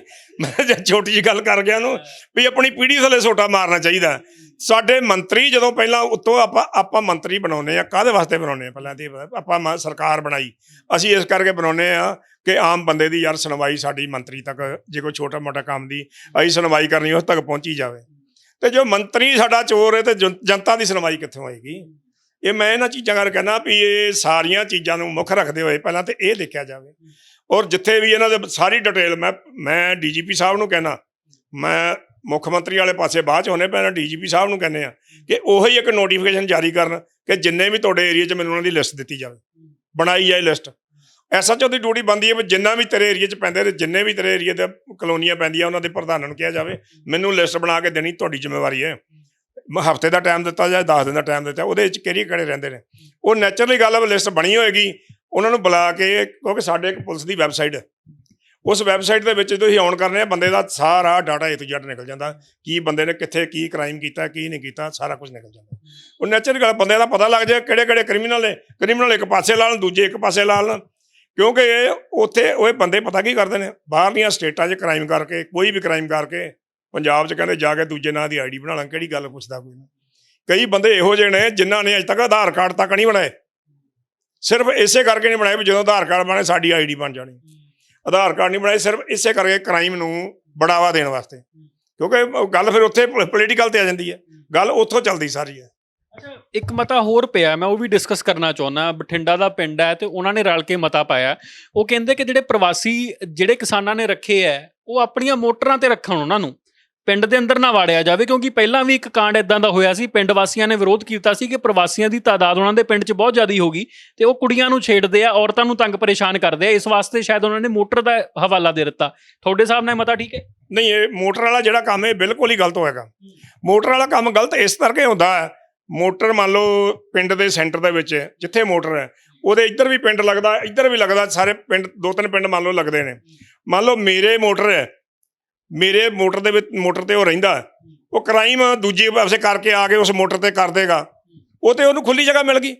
Speaker 1: ਮੈਂ ਜੇ ਛੋਟੀ ਜੀ ਗੱਲ ਕਰ ਗਿਆ ਨੂੰ ਵੀ ਆਪਣੀ ਪੀੜ੍ਹੀ ਥੱਲੇ ਸੋਟਾ ਮਾਰਨਾ ਚਾਹੀਦਾ। ਸਾਡੇ ਮੰਤਰੀ ਜਦੋਂ ਪਹਿਲਾਂ ਉੱਤੋਂ ਆਪਾਂ ਆਪਾਂ ਮੰਤਰੀ ਬਣਾਉਨੇ ਆ ਕਾਹਦੇ ਵਾਸਤੇ ਬਣਾਉਨੇ ਆ ਪਹਿਲਾਂ ਤੇ ਇਹ ਆਪਾਂ ਸਰਕਾਰ ਬਣਾਈ। ਅਸੀਂ ਇਸ ਕਰਕੇ ਬਣਾਉਨੇ ਆ ਕਿ ਆਮ ਬੰਦੇ ਦੀ ਯਾਰ ਸੁਣਵਾਈ ਸਾਡੀ ਮੰਤਰੀ ਤੱਕ ਜੇ ਕੋਈ ਛੋਟਾ ਮੋਟਾ ਕੰਮ ਦੀ ਅਸੀਂ ਸੁਣਵਾਈ ਕਰਨੀ ਉਸ ਤੱਕ ਪਹੁੰਚੀ ਜਾਵੇ। ਤੇ ਜੋ ਮੰਤਰੀ ਸਾਡਾ ਚੋਰ ਹੈ ਤੇ ਜਨ- ਜਨਤਾ ਦੀ ਸੁਣਵਾਈ ਕਿੱਥੋਂ ਆਏਗੀ? ਇਹ ਮੈਂ ਇਹਨਾਂ ਚੀਜ਼ਾਂ ਕਰ ਕਹਿੰਦਾ ਵੀ ਇਹ ਸਾਰੀਆਂ ਚੀਜ਼ਾਂ ਨੂੰ ਮੁੱਖ ਰੱਖਦੇ ਹੋਏ ਪਹਿਲਾਂ ਤੇ ਇਹ ਦੇਖਿਆ ਜਾਵੇ। ਔਰ ਜਿੱਥੇ ਵੀ ਇਹਨਾਂ ਦੇ ਸਾਰੀ ਡਿਟੇਲ ਮੈਂ ਮੈਂ ਡੀਜੀਪੀ ਸਾਹਿਬ ਨੂੰ ਕਹਿਣਾ ਮੈਂ ਮੁੱਖ ਮੰਤਰੀ ਵਾਲੇ ਪਾਸੇ ਬਾਅਦ ਚ ਹੋਣੇ ਪੈਣਾ, ਡੀਜੀਪੀ ਸਾਹਿਬ ਨੂੰ ਕਹਿੰਦੇ ਆ ਕਿ ਉਹੀ ਇੱਕ ਨੋਟੀਫਿਕੇਸ਼ਨ ਜਾਰੀ ਕਰਨ ਕਿ ਜਿੰਨੇ ਵੀ ਤੁਹਾਡੇ ਏਰੀਆ 'ਚ ਮੈਨੂੰ ਉਹਨਾਂ ਦੀ ਲਿਸਟ ਦਿੱਤੀ ਜਾਵੇ। ਬਣਾਈ ਜਾਏ ਲਿਸਟ ਐਸਐਚਓ ਦੀ ਡਿਊਟੀ ਬੰਦੀ ਹੈ ਵੀ ਜਿੰਨਾ ਵੀ ਤੇਰੇ ਏਰੀਆ 'ਚ ਪੈਂਦੇ ਨੇ ਜਿੰਨੇ ਵੀ ਤੇਰੇ ਏਰੀਆ ਦੇ ਕਲੋਨੀਆਂ ਪੈਂਦੀਆਂ, ਉਹਨਾਂ ਦੇ ਪ੍ਰਧਾਨਾਂ ਨੂੰ ਕਿਹਾ ਜਾਵੇ, ਮੈਨੂੰ ਲਿਸਟ ਬਣਾ ਕੇ ਦੇਣੀ, ਤੁਹਾਡੀ ਜ਼ਿੰਮੇਵਾਰੀ ਹੈ। ਹਫ਼ਤੇ ਦਾ ਟਾਈਮ ਦਿੱਤਾ ਜਾਏ 10 ਦਿਨ ਦਾ ਟਾਈਮ ਦਿੱਤਾ, ਉਹਦੇ ਵਿੱਚ ਕਿਹੜੀ ਕਿਹੜੇ ਰਹਿੰਦੇ ਨੇ? ਉਹ ਨੈਚੁਰਲੀ ਗੱਲ ਲਿਸਟ ਬਣੀ ਹੋਏਗੀ। ਉਹਨਾਂ ਨੂੰ ਬੁਲਾ ਕੇ, ਕਿਉਂਕਿ ਸਾਡੇ ਇੱਕ ਪੁਲਿਸ ਦੀ ਵੈਬਸਾਈਟ ਹੈ ਉਸ ਵੈਬਸਾਈਟ ਦੇ ਵਿੱਚ ਤੁਸੀਂ ਆਨ ਕਰਨੇ ਆ, ਬੰਦੇ ਦਾ ਸਾਰਾ ਡਾਟਾ ਏ ਤੋਂ ਜ਼ੈਡ ਨਿਕਲ ਜਾਂਦਾ। ਕੀ ਬੰਦੇ ਨੇ ਕਿੱਥੇ ਕੀ ਕ੍ਰਾਈਮ ਕੀਤਾ, ਕੀ ਨਹੀਂ ਕੀਤਾ, ਸਾਰਾ ਕੁਝ ਨਿਕਲ ਜਾਂਦਾ। ਉਹ ਨੈਚੁਰਲ ਗੱਲ ਬੰਦੇ ਦਾ ਪਤਾ ਲੱਗ ਜਾਏ ਕਿਹੜੇ ਕਿਹੜੇ ਕ੍ਰਿਮੀਨਲ ਨੇ। ਕ੍ਰਿਮੀਨਲ ਇੱਕ ਪਾਸੇ ਲਾ ਲੈਣ, ਦੂਜੇ ਇੱਕ ਪਾਸੇ ਲਾ ਲੈਣ। ਕਿਉਂਕਿ ਉੱਥੇ, ਉਹ ਬੰਦੇ ਪਤਾ ਕੀ ਕਰਦੇ ਨੇ? ਬਾਹਰਲੀਆਂ ਸਟੇਟਾਂ 'ਚ ਕ੍ਰਾਈਮ ਕਰਕੇ, ਕੋਈ ਵੀ ਕ੍ਰਾਈਮ ਕਰਕੇ ਪੰਜਾਬ 'ਚ ਕਹਿੰਦੇ ਜਾ ਕੇ ਦੂਜੇ ਨਾਂ ਦੀ ਆਈਡੀ ਬਣਾ ਲਾਂ, ਕਿਹੜੀ ਗੱਲ ਪੁੱਛਦਾ ਕੋਈ? ਨਾ ਕਈ ਬੰਦੇ ਇਹੋ ਜਿਹੇ ਨੇ ਜਿਨ੍ਹਾਂ ਨੇ ਅਜੇ ਤੱਕ ਆਧਾਰ ਕਾਰਡ ਤੱਕ ਨਹੀਂ ਬਣਾਏ। ਸਿਰਫ ਇਸੇ ਕਰਕੇ ਨਹੀਂ ਬਣਾਏ ਵੀ ਜਦੋਂ ਆਧਾਰ ਕਾਰਡ ਬਣੇ ਸਾਡੀ ਆਈਡੀ ਬਣ ਜਾਣੀ। ਆਧਾਰ ਕਾਰਡ ਨਹੀਂ ਬਣਾਏ ਸਿਰਫ ਇਸੇ ਕਰਕੇ ਕ੍ਰਾਈਮ ਨੂੰ ਬੜਾਵਾ ਦੇਣ ਵਾਸਤੇ। ਕਿਉਂਕਿ ਗੱਲ ਫਿਰ ਉੱਥੇ ਪੋਲੀਟੀਕਲ ਤੇ ਆ ਜਾਂਦੀ ਹੈ। ਗੱਲ ਉੱਥੋਂ ਚੱਲਦੀ ਸਾਰੀ ਹੈ।
Speaker 2: ਇੱਕ ਮਤਾ ਹੋਰ ਪਿਆ, ਮੈਂ ਉਹ ਵੀ ਡਿਸਕਸ ਕਰਨਾ ਚਾਹੁੰਦਾ। ਬਠਿੰਡਾ ਦਾ ਪਿੰਡ ਹੈ ਤੇ ਉਹਨਾਂ ਨੇ ਰਲ ਕੇ ਮਤਾ ਪਾਇਆ। ਉਹ ਕਹਿੰਦੇ ਕਿ ਜਿਹੜੇ ਪ੍ਰਵਾਸੀ, ਜਿਹੜੇ ਕਿਸਾਨਾਂ ਨੇ ਰੱਖੇ ਐ ਉਹ ਆਪਣੀਆਂ ਮੋਟਰਾਂ ਤੇ ਰੱਖਣ ਉਹਨਾਂ ਨੂੰ। ਪਿੰਡ ਦੇ ਅੰਦਰ ਨਾ ਵਾੜਿਆ ਜਾਵੇ, ਕਿਉਂਕਿ ਪਹਿਲਾਂ ਵੀ ਇੱਕ ਕਾਂਡ ਇਦਾਂ ਦਾ ਹੋਇਆ ਸੀ, ਪਿੰਡ ਵਾਸੀਆਂ ਨੇ ਵਿਰੋਧ ਕੀਤਾ ਸੀ ਕਿ ਪ੍ਰਵਾਸੀਆਂ ਦੀ ਤਾਦਾਦ ਉਹਨਾਂ ਦੇ ਪਿੰਡ 'ਚ ਬਹੁਤ ਜ਼ਿਆਦਾ ਹੋ ਗਈ ਤੇ ਉਹ ਕੁੜੀਆਂ ਨੂੰ ਛੇੜਦੇ ਆ, ਔਰਤਾਂ ਨੂੰ ਤੰਗ ਪਰੇਸ਼ਾਨ ਕਰਦੇ ਆ, ਇਸ ਵਾਸਤੇ ਸ਼ਾਇਦ ਉਹਨਾਂ ਨੇ ਮੋਟਰ ਦਾ ਹਵਾਲਾ ਦੇ ਦਿੱਤਾ। ਤੁਹਾਡੇ ਹਿਸਾਬ ਨਾਲ ਮਤਾ ਠੀਕ ਹੈ?
Speaker 1: ਨਹੀਂ, ਇਹ ਮੋਟਰ ਵਾਲਾ ਜਿਹੜਾ ਕੰਮ ਹੈ ਬਿਲਕੁਲ ਹੀ ਗਲਤ ਹੋਏਗਾ। ਮੋਟਰ ਵਾਲਾ ਕੰਮ ਗਲਤ ਇਸ ਕਰਕੇ ਹੁੰਦਾ ਹੈ, ਮੋਟਰ ਮੰਨ ਲਓ ਪਿੰਡ ਦੇ ਸੈਂਟਰ ਦੇ ਵਿੱਚ, ਜਿੱਥੇ ਮੋਟਰ ਹੈ, ਉਹਦੇ ਇੱਧਰ ਵੀ ਪਿੰਡ ਲੱਗਦਾ, ਇੱਧਰ ਵੀ ਲੱਗਦਾ, ਸਾਰੇ ਪਿੰਡ, ਦੋ ਤਿੰਨ ਪਿੰਡ ਮੰਨ ਲਓ ਲੱਗਦੇ ਨੇ। ਮੰਨ ਲਓ ਮੇਰੇ ਮੋਟਰ ਹੈ ਮੇਰੇ ਮੋਟਰ ਦੇ ਵਿੱਚ, ਮੋਟਰ ਤੇ ਉਹ ਰਹਿੰਦਾ ਉਹ ਕ੍ਰਾਈਮ ਦੂਜੇ ਪਾਸੇ ਕਰਕੇ ਆ ਕੇ ਉਸ ਮੋਟਰ ਤੇ ਕਰ ਦੇਗਾ। ਉਹ ਤੇ ਉਹਨੂੰ ਖੁੱਲੀ ਜਗ੍ਹਾ ਮਿਲ ਗਈ।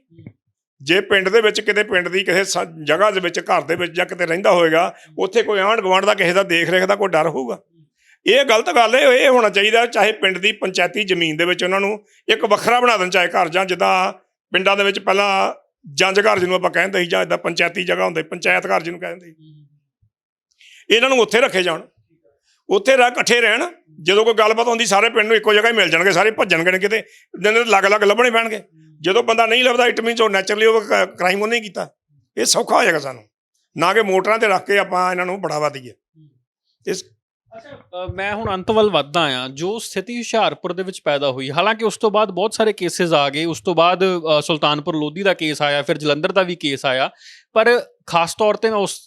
Speaker 1: ਜੇ ਪਿੰਡ ਦੇ ਵਿੱਚ ਕਿਤੇ ਪਿੰਡ ਦੀ ਕਿਸੇ ਸ- ਜਗ੍ਹਾ ਦੇ ਵਿੱਚ, ਘਰ ਦੇ ਵਿੱਚ ਜਾਂ ਕਿਤੇ ਰਹਿੰਦਾ ਹੋਏਗਾ, ਉੱਥੇ ਕੋਈ ਆਂਢ ਗੁਆਂਢ ਦਾ ਕਿਸੇ ਦਾ ਦੇਖ ਰੇਖ ਦਾ ਕੋਈ ਡਰ ਹੋਊਗਾ। ਇਹ ਗਲਤ ਗੱਲ ਹੈ, ਇਹ ਹੋਣਾ ਚਾਹੀਦਾ ਚਾਹੇ ਪਿੰਡ ਦੀ ਪੰਚਾਇਤੀ ਜ਼ਮੀਨ ਦੇ ਵਿੱਚ ਉਹਨਾਂ ਨੂੰ ਇੱਕ ਵੱਖਰਾ ਬਣਾ ਦੇਣ, ਚਾਹੇ ਘਰ ਜਾਂ ਜਿੱਦਾਂ ਪਿੰਡਾਂ ਦੇ ਵਿੱਚ ਪਹਿਲਾਂ ਜੰਜ ਘਰ ਜਿਹਨੂੰ ਆਪਾਂ ਕਹਿੰਦੇ ਸੀ ਜਾਂ ਇਦਾਂ ਪੰਚਾਇਤੀ ਜਗ੍ਹਾ ਹੁੰਦੇ, ਪੰਚਾਇਤ ਘਰ ਜਿਹਨੂੰ ਕਹਿੰਦੇ ਸੀ। ਇਹਨਾਂ ਨੂੰ ਉੱਥੇ ਰੱਖੇ ਜਾਣ। ਉੱਥੇ ਰਹਿ ਇਕੱਠੇ ਰਹਿਣ, ਜਦੋਂ ਕੋਈ ਗੱਲਬਾਤ ਹੁੰਦੀ ਸਾਰੇ ਪਿੰਡ ਨੂੰ ਇੱਕੋ ਜਗ੍ਹਾ ਹੀ ਮਿਲ ਜਾਣਗੇ, ਸਾਰੇ ਭੱਜਣਗੇ ਨੀ ਕਿਤੇ, ਦਿਨ ਲੱਗ-ਲੱਗ ਲੱਭਣੇ ਪੈਣਗੇ। ਜਦੋਂ ਬੰਦਾ ਨਹੀਂ ਲੱਭਦਾ ਇਟ ਮੀਨਸ ਉਹ ਨੈਚੁਰਲੀ ਉਹ ਕ੍ਰਾਈਮ ਉਹਨੇ ਕੀਤਾ। ਇਹ ਸੌਖਾ ਹੋ ਜਾਏਗਾ ਸਾਨੂੰ। ਨਾ ਕਿ ਮੋਟਰਾਂ ਤੇ ਰੱਖ ਕੇ ਆਪਾਂ ਇਹਨਾਂ ਨੂੰ ਬੜਾਵਾ ਦਈਏ। ਇਸ
Speaker 2: ਅੱਛਾ ਮੈਂ ਹੁਣ ਅੰਤ ਵੱਲ ਵੱਧਦਾ ਆ ਜੋ ਸਥਿਤੀ ਹੁਸ਼ਿਆਰਪੁਰ ਦੇ ਵਿੱਚ ਪੈਦਾ ਹੋਈ। ਹਾਲਾਂਕਿ ਉਸ ਤੋਂ ਬਾਅਦ ਬਹੁਤ ਸਾਰੇ ਕੇਸਿਸ ਆ ਗਏ। ਉਸ ਤੋਂ ਬਾਅਦ ਸੁਲਤਾਨਪੁਰ ਲੋਧੀ ਦਾ ਕੇਸ ਆਇਆ, ਫਿਰ ਜਲੰਧਰ ਦਾ ਵੀ ਕੇਸ ਆਇਆ। ਪਰ ਖਾਸ ਤੌਰ ਤੇ ਮੈਂ ਉਸ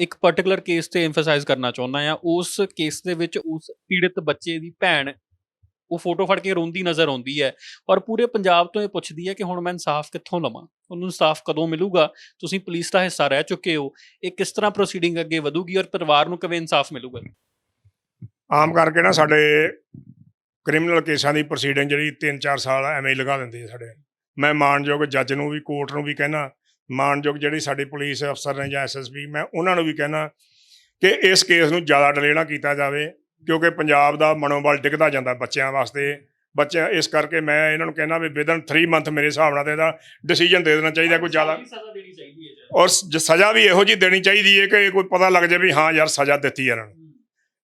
Speaker 2: ਇੱਕ ਪਾਰਟਿਕੂਲਰ ਕੇਸ ਤੇ ਐਮਫਸਾਈਜ਼ ਕਰਨਾ ਚਾਹੁੰਦਾ ਆ ਉਸ ਕੇਸ ਦੇ ਵਿੱਚ ਉਸ ਪੀੜਿਤ ਬੱਚੇ ਦੀ ਭੈਣ, ਉਹ ਫੋਟੋ ਫੜ ਕੇ ਰੋਂਦੀ ਨਜ਼ਰ ਆਉਂਦੀ ਹੈ ਔਰ ਪੂਰੇ ਪੰਜਾਬ ਤੋਂ ਇਹ ਪੁੱਛਦੀ ਹੈ ਕਿ ਹੁਣ ਮੈਂ ਇਨਸਾਫ ਕਿੱਥੋਂ ਲਵਾਂ? ਉਹਨੂੰ ਇਨਸਾਫ ਕਦੋਂ ਮਿਲੂਗਾ? ਤੁਸੀਂ ਪੁਲਿਸ ਦਾ ਹਿੱਸਾ ਰਹਿ ਚੁੱਕੇ ਹੋ, ਇਹ ਕਿਸ ਤਰ੍ਹਾਂ ਪ੍ਰੋਸੀਡਿੰਗ ਅੱਗੇ ਵਧੂਗੀ ਔਰ ਪਰਿਵਾਰ ਨੂੰ ਕਿਵੇਂ ਇਨਸਾਫ ਮਿਲੂਗਾ?
Speaker 1: ਆਮ ਕਰਕੇ ਨਾ ਸਾਡੇ ਕ੍ਰਿਮੀਨਲ ਕੇਸਾਂ ਦੀ ਪ੍ਰੋਸੀਡਿੰਗ ਜਿਹੜੀ 3-4 ਸਾਲ ਐਵੇਂ ਹੀ ਲਗਾ ਦਿੰਦੇ ਆ ਸਾਡੇ। ਮੈਂ ਮਾਨਯੋਗ ਜੱਜ ਨੂੰ ਵੀ ਕੋਰਟ ਨੂੰ ਵੀ ਕਹਿਣਾ ਮਾਨਯੋਗ ਜਿਹੜੀ ਸਾਡੀ ਪੁਲਿਸ ਅਫਸਰ ਨੇ ਜਾਂ ਐਸਐਸਪੀ ਮੈਂ ਉਹਨਾਂ ਨੂੰ ਵੀ ਕਹਿਣਾ ਕਿ ਇਸ ਕੇਸ ਨੂੰ ਜ਼ਿਆਦਾ ਡਿਲੇ ਨਾ ਕੀਤਾ ਜਾਵੇ ਕਿਉਂਕਿ ਪੰਜਾਬ ਦਾ ਮਨੋਬਲ ਡਿੱਗਦਾ ਜਾਂਦਾ ਬੱਚਿਆਂ ਵਾਸਤੇ। ਬੱਚੇ ਇਸ ਕਰਕੇ ਮੈਂ ਇਹਨਾਂ ਨੂੰ ਕਹਿਣਾ ਵੀ ਵਿਦਨ 3 ਮੰਥ ਮੇਰੇ ਹਿਸਾਬ ਨਾਲ ਇਹਦਾ ਡਿਸੀਜਨ ਦੇ ਦੇਣਾ ਚਾਹੀਦਾ ਕੋਈ ਜ਼ਿਆਦਾ। ਔਰ ਸਜ਼ਾ ਵੀ ਇਹੋ ਜੀ ਦੇਣੀ ਚਾਹੀਦੀ ਹੈ ਕਿ ਕੋਈ ਪਤਾ ਲੱਗ ਜਾਏ ਵੀ ਹਾਂ ਯਾਰ ਸਜ਼ਾ ਦਿੱਤੀ ਇਹਨਾਂ ਨੂੰ।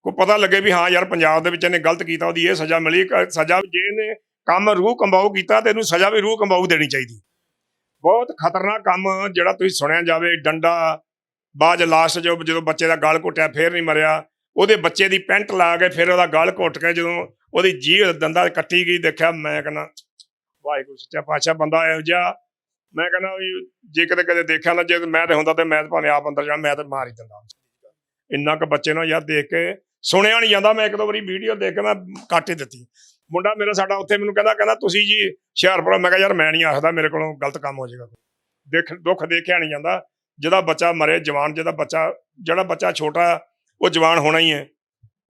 Speaker 1: ਕੋਈ ਪਤਾ ਲੱਗੇ ਵੀ ਹਾਂ ਯਾਰ ਪੰਜਾਬ ਦੇ ਵਿੱਚ ਇਹਨੇ ਗਲਤ ਕੀਤਾ ਉਹਦੀ ਇਹ ਸਜ਼ਾ ਮਿਲੀ ਸਜ਼ਾ ਜੇ ਇਹਨੇ ਕੰਮ ਰੂਹ ਕੰਬਾਊ ਕੀਤਾ ਤੇ ਇਹਨੂੰ ਸਜ਼ਾ ਵੀ ਰੂਹ ਕੰਬਾਊ ਦੇਣੀ ਚਾਹੀਦੀ। ਬਹੁਤ ਖਤਰਨਾਕ ਕੰਮ ਜਿਹੜਾ ਤੁਸੀਂ ਸੁਣਿਆ ਜਾਵੇ, ਡੰਡਾ ਬਾਅਦ ਲਾਸਟ ਜੋ ਜਦੋਂ ਬੱਚੇ ਦਾ ਗਲ ਘੁੱਟਿਆ, ਫੇਰ ਨਹੀਂ ਮਰਿਆ। ਉਹਦੇ ਬੱਚੇ ਦੀ ਪੈਂਟ ਲਾ ਕੇ ਫਿਰ ਉਹਦਾ ਗਲ ਘੁੱਟ ਕੇ ਜਦੋਂ ਉਹਦੀ ਜੀਭ ਦੰਦਾ ਕੱਟੀ ਗਈ, ਦੇਖਿਆ ਮੈਂ ਕਹਿੰਦਾ, ਵਾਹਿਗੁਰੂ, ਸੱਚਾ ਪਾਤਸ਼ਾਹ, ਬੰਦਾ ਇਹੋ ਜਿਹਾ। ਮੈਂ ਕਹਿੰਦਾ ਵੀ ਜੇ ਕਦੇ ਕਦੇ ਦੇਖਿਆ ਨਾ, ਜੇ ਮੈਂ ਤੇ ਹੁੰਦਾ ਤੇ ਮੈਂ ਤਾਂ ਭਾਵੇਂ ਆਪ ਅੰਦਰ ਜਾ ਮੈਂ ਤਾਂ ਮਾਰ ਹੀ ਦਿੰਦਾ। ਇੰਨਾ ਕੁ ਬੱਚੇ ਨੂੰ ਯਾਰ ਦੇਖ ਕੇ ਸੁਣਿਆ ਨਹੀਂ ਜਾਂਦਾ, ਮੈਂ ਇੱਕ ਦੋ ਵਾਰੀ ਵੀਡੀਓ ਦੇਖ ਕੇ ਮੈਂ ਕੱਟ ਹੀ ਦਿੱਤੀ। ਮੁੰਡਾ ਮੇਰਾ ਸਾਡਾ ਉੱਥੇ ਮੈਨੂੰ ਕਹਿੰਦਾ ਕਹਿੰਦਾ ਤੁਸੀਂ ਜੀ ਹੁਸ਼ਿਆਰਪੁਰ ਮੈਂ ਕਿਹਾ ਯਾਰ ਮੈਂ ਨਹੀਂ ਆਖਦਾ ਮੇਰੇ ਕੋਲੋਂ ਗਲਤ ਕੰਮ ਹੋ ਜਾਏਗਾ। ਦੇਖ ਦੁੱਖ ਦੇਖਿਆ ਨਹੀਂ ਜਾਂਦਾ। ਜਿਹਦਾ ਬੱਚਾ ਮਰੇ ਜਵਾਨ ਜਿਹਦਾ ਬੱਚਾ ਜਿਹੜਾ ਬੱਚਾ ਛੋਟਾ ਉਹ ਜਵਾਨ ਹੋਣਾ ਹੀ ਹੈ।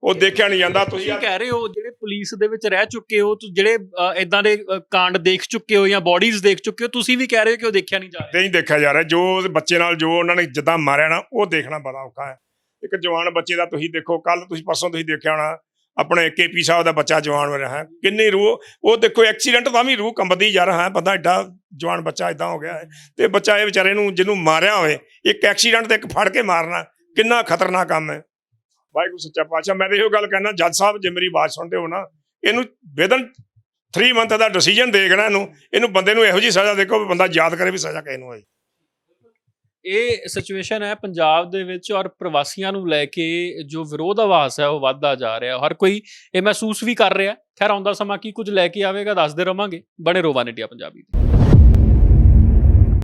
Speaker 1: ਉਹ ਦੇਖਿਆ ਨਹੀਂ ਜਾਂਦਾ ਤੁਸੀਂ
Speaker 2: ਕਹਿ ਰਹੇ ਹੋ ਜਿਹੜੇ ਪੁਲਿਸ ਦੇ ਵਿੱਚ ਰਹਿ ਚੁੱਕੇ ਹੋ ਤੁਸੀਂ ਜਿਹੜੇ ਇਦਾਂ ਦੇ ਕਾਂਡ ਦੇਖ ਚੁੱਕੇ ਹੋ ਜਾਂ ਬਾਡੀਜ਼ ਦੇਖ ਚੁੱਕੇ ਹੋ ਤੁਸੀਂ ਵੀ ਕਹਿ ਰਹੇ ਹੋ ਕਿ ਉਹ ਦੇਖਿਆ ਨਹੀਂ ਜਾ ਰਿਹਾ?
Speaker 1: ਨਹੀਂ ਦੇਖਿਆ ਜਾ ਰਿਹਾ। ਜੋ ਬੱਚੇ ਨਾਲ ਜੋ ਉਹਨਾਂ ਨੇ ਜਿੱਦਾਂ ਮਾਰਿਆ ਨਾ ਉਹ ਦੇਖਣਾ ਬੜਾ ਔਖਾ ਹੈ। ਇੱਕ ਜਵਾਨ ਬੱਚੇ ਦਾ ਤੁਸੀਂ ਦੇਖੋ ਕੱਲ ਤੁਸੀਂ ਪਰਸੋਂ ਤੁਸੀਂ ਦੇਖਿਆ ਹੋਣਾ ਆਪਣੇ ਕੇਪੀ ਸਾਹਿਬ ਦਾ ਬੱਚਾ ਜਵਾਨ ਹੋ ਰਿਹਾ ਹੈ। ਕਿੰਨੀ ਰੂਹ, ਉਹ ਦੇਖੋ ਐਕਸੀਡੈਂਟ ਤਾਂ ਵੀ ਰੂਹ ਕੰਬਦੀ ਜਾ ਰਿਹਾ ਹੈ ਬੰਦਾ ਐਡਾ ਜਵਾਨ ਬੱਚਾ ਇਦਾਂ ਹੋ ਗਿਆ ਹੈ। ਤੇ ਬੱਚਾ ਇਹ ਵਿਚਾਰੇ ਨੂੰ, ਜਿਹਨੂੰ ਮਾਰਿਆ ਹੋਵੇ, ਇੱਕ ਐਕਸੀਡੈਂਟ ਤੇ ਇੱਕ ਫੜ ਕੇ ਮਾਰਨਾ, ਕਿੰਨਾ ਖਤਰਨਾਕ ਕੰਮ ਹੈ। ਵਾਹਿਗੁਰੂ ਸੱਚਾ ਪਾਤਸ਼ਾਹ, ਮੈਂ ਤਾਂ ਇਹੋ ਗੱਲ ਕਹਿਣਾ ਜੱਜ ਸਾਹਿਬ, ਜੇ ਮੇਰੀ ਆਵਾਜ਼ ਸੁਣਦੇ ਹੋ ਨਾ, ਇਹਨੂੰ ਵਿਦਨ 3 ਮੰਥ ਦਾ ਡਿਸੀਜਨ ਦੇਣਾ ਇਹਨੂੰ ਇਹਨੂੰ ਬੰਦੇ ਨੂੰ ਇਹੋ ਜੀ ਸਜ਼ਾ ਦੇਖੋ, ਵੀ ਬੰਦਾ ਯਾਦ ਕਰੇ ਵੀ ਸਜ਼ਾ ਕਿਸ ਨੂੰ ਹੋਈ
Speaker 2: ਇਹ ਸਿਚੁਏਸ਼ਨ ਹੈ ਪੰਜਾਬ ਦੇ ਵਿੱਚ ਔਰ ਪ੍ਰਵਾਸੀਆਂ ਨੂੰ ਲੈ ਕੇ ਜੋ ਵਿਰੋਧ ਆਵਾਜ਼ ਹੈ ਉਹ ਵੱਧਦਾ ਜਾ ਰਿਹਾ। ਹਰ ਕੋਈ ਇਹ ਮਹਿਸੂਸ ਵੀ ਕਰ ਰਿਹਾ। ਖੈਰ, ਆਉਂਦਾ ਸਮਾਂ ਕੀ ਕੁਝ ਲੈ ਕੇ ਆਵੇਗਾ, ਦੱਸਦੇ ਰਵਾਂਗੇ। ਬਣੇ ਰੋਵਾ ਇੰਡੀਆ ਪੰਜਾਬੀ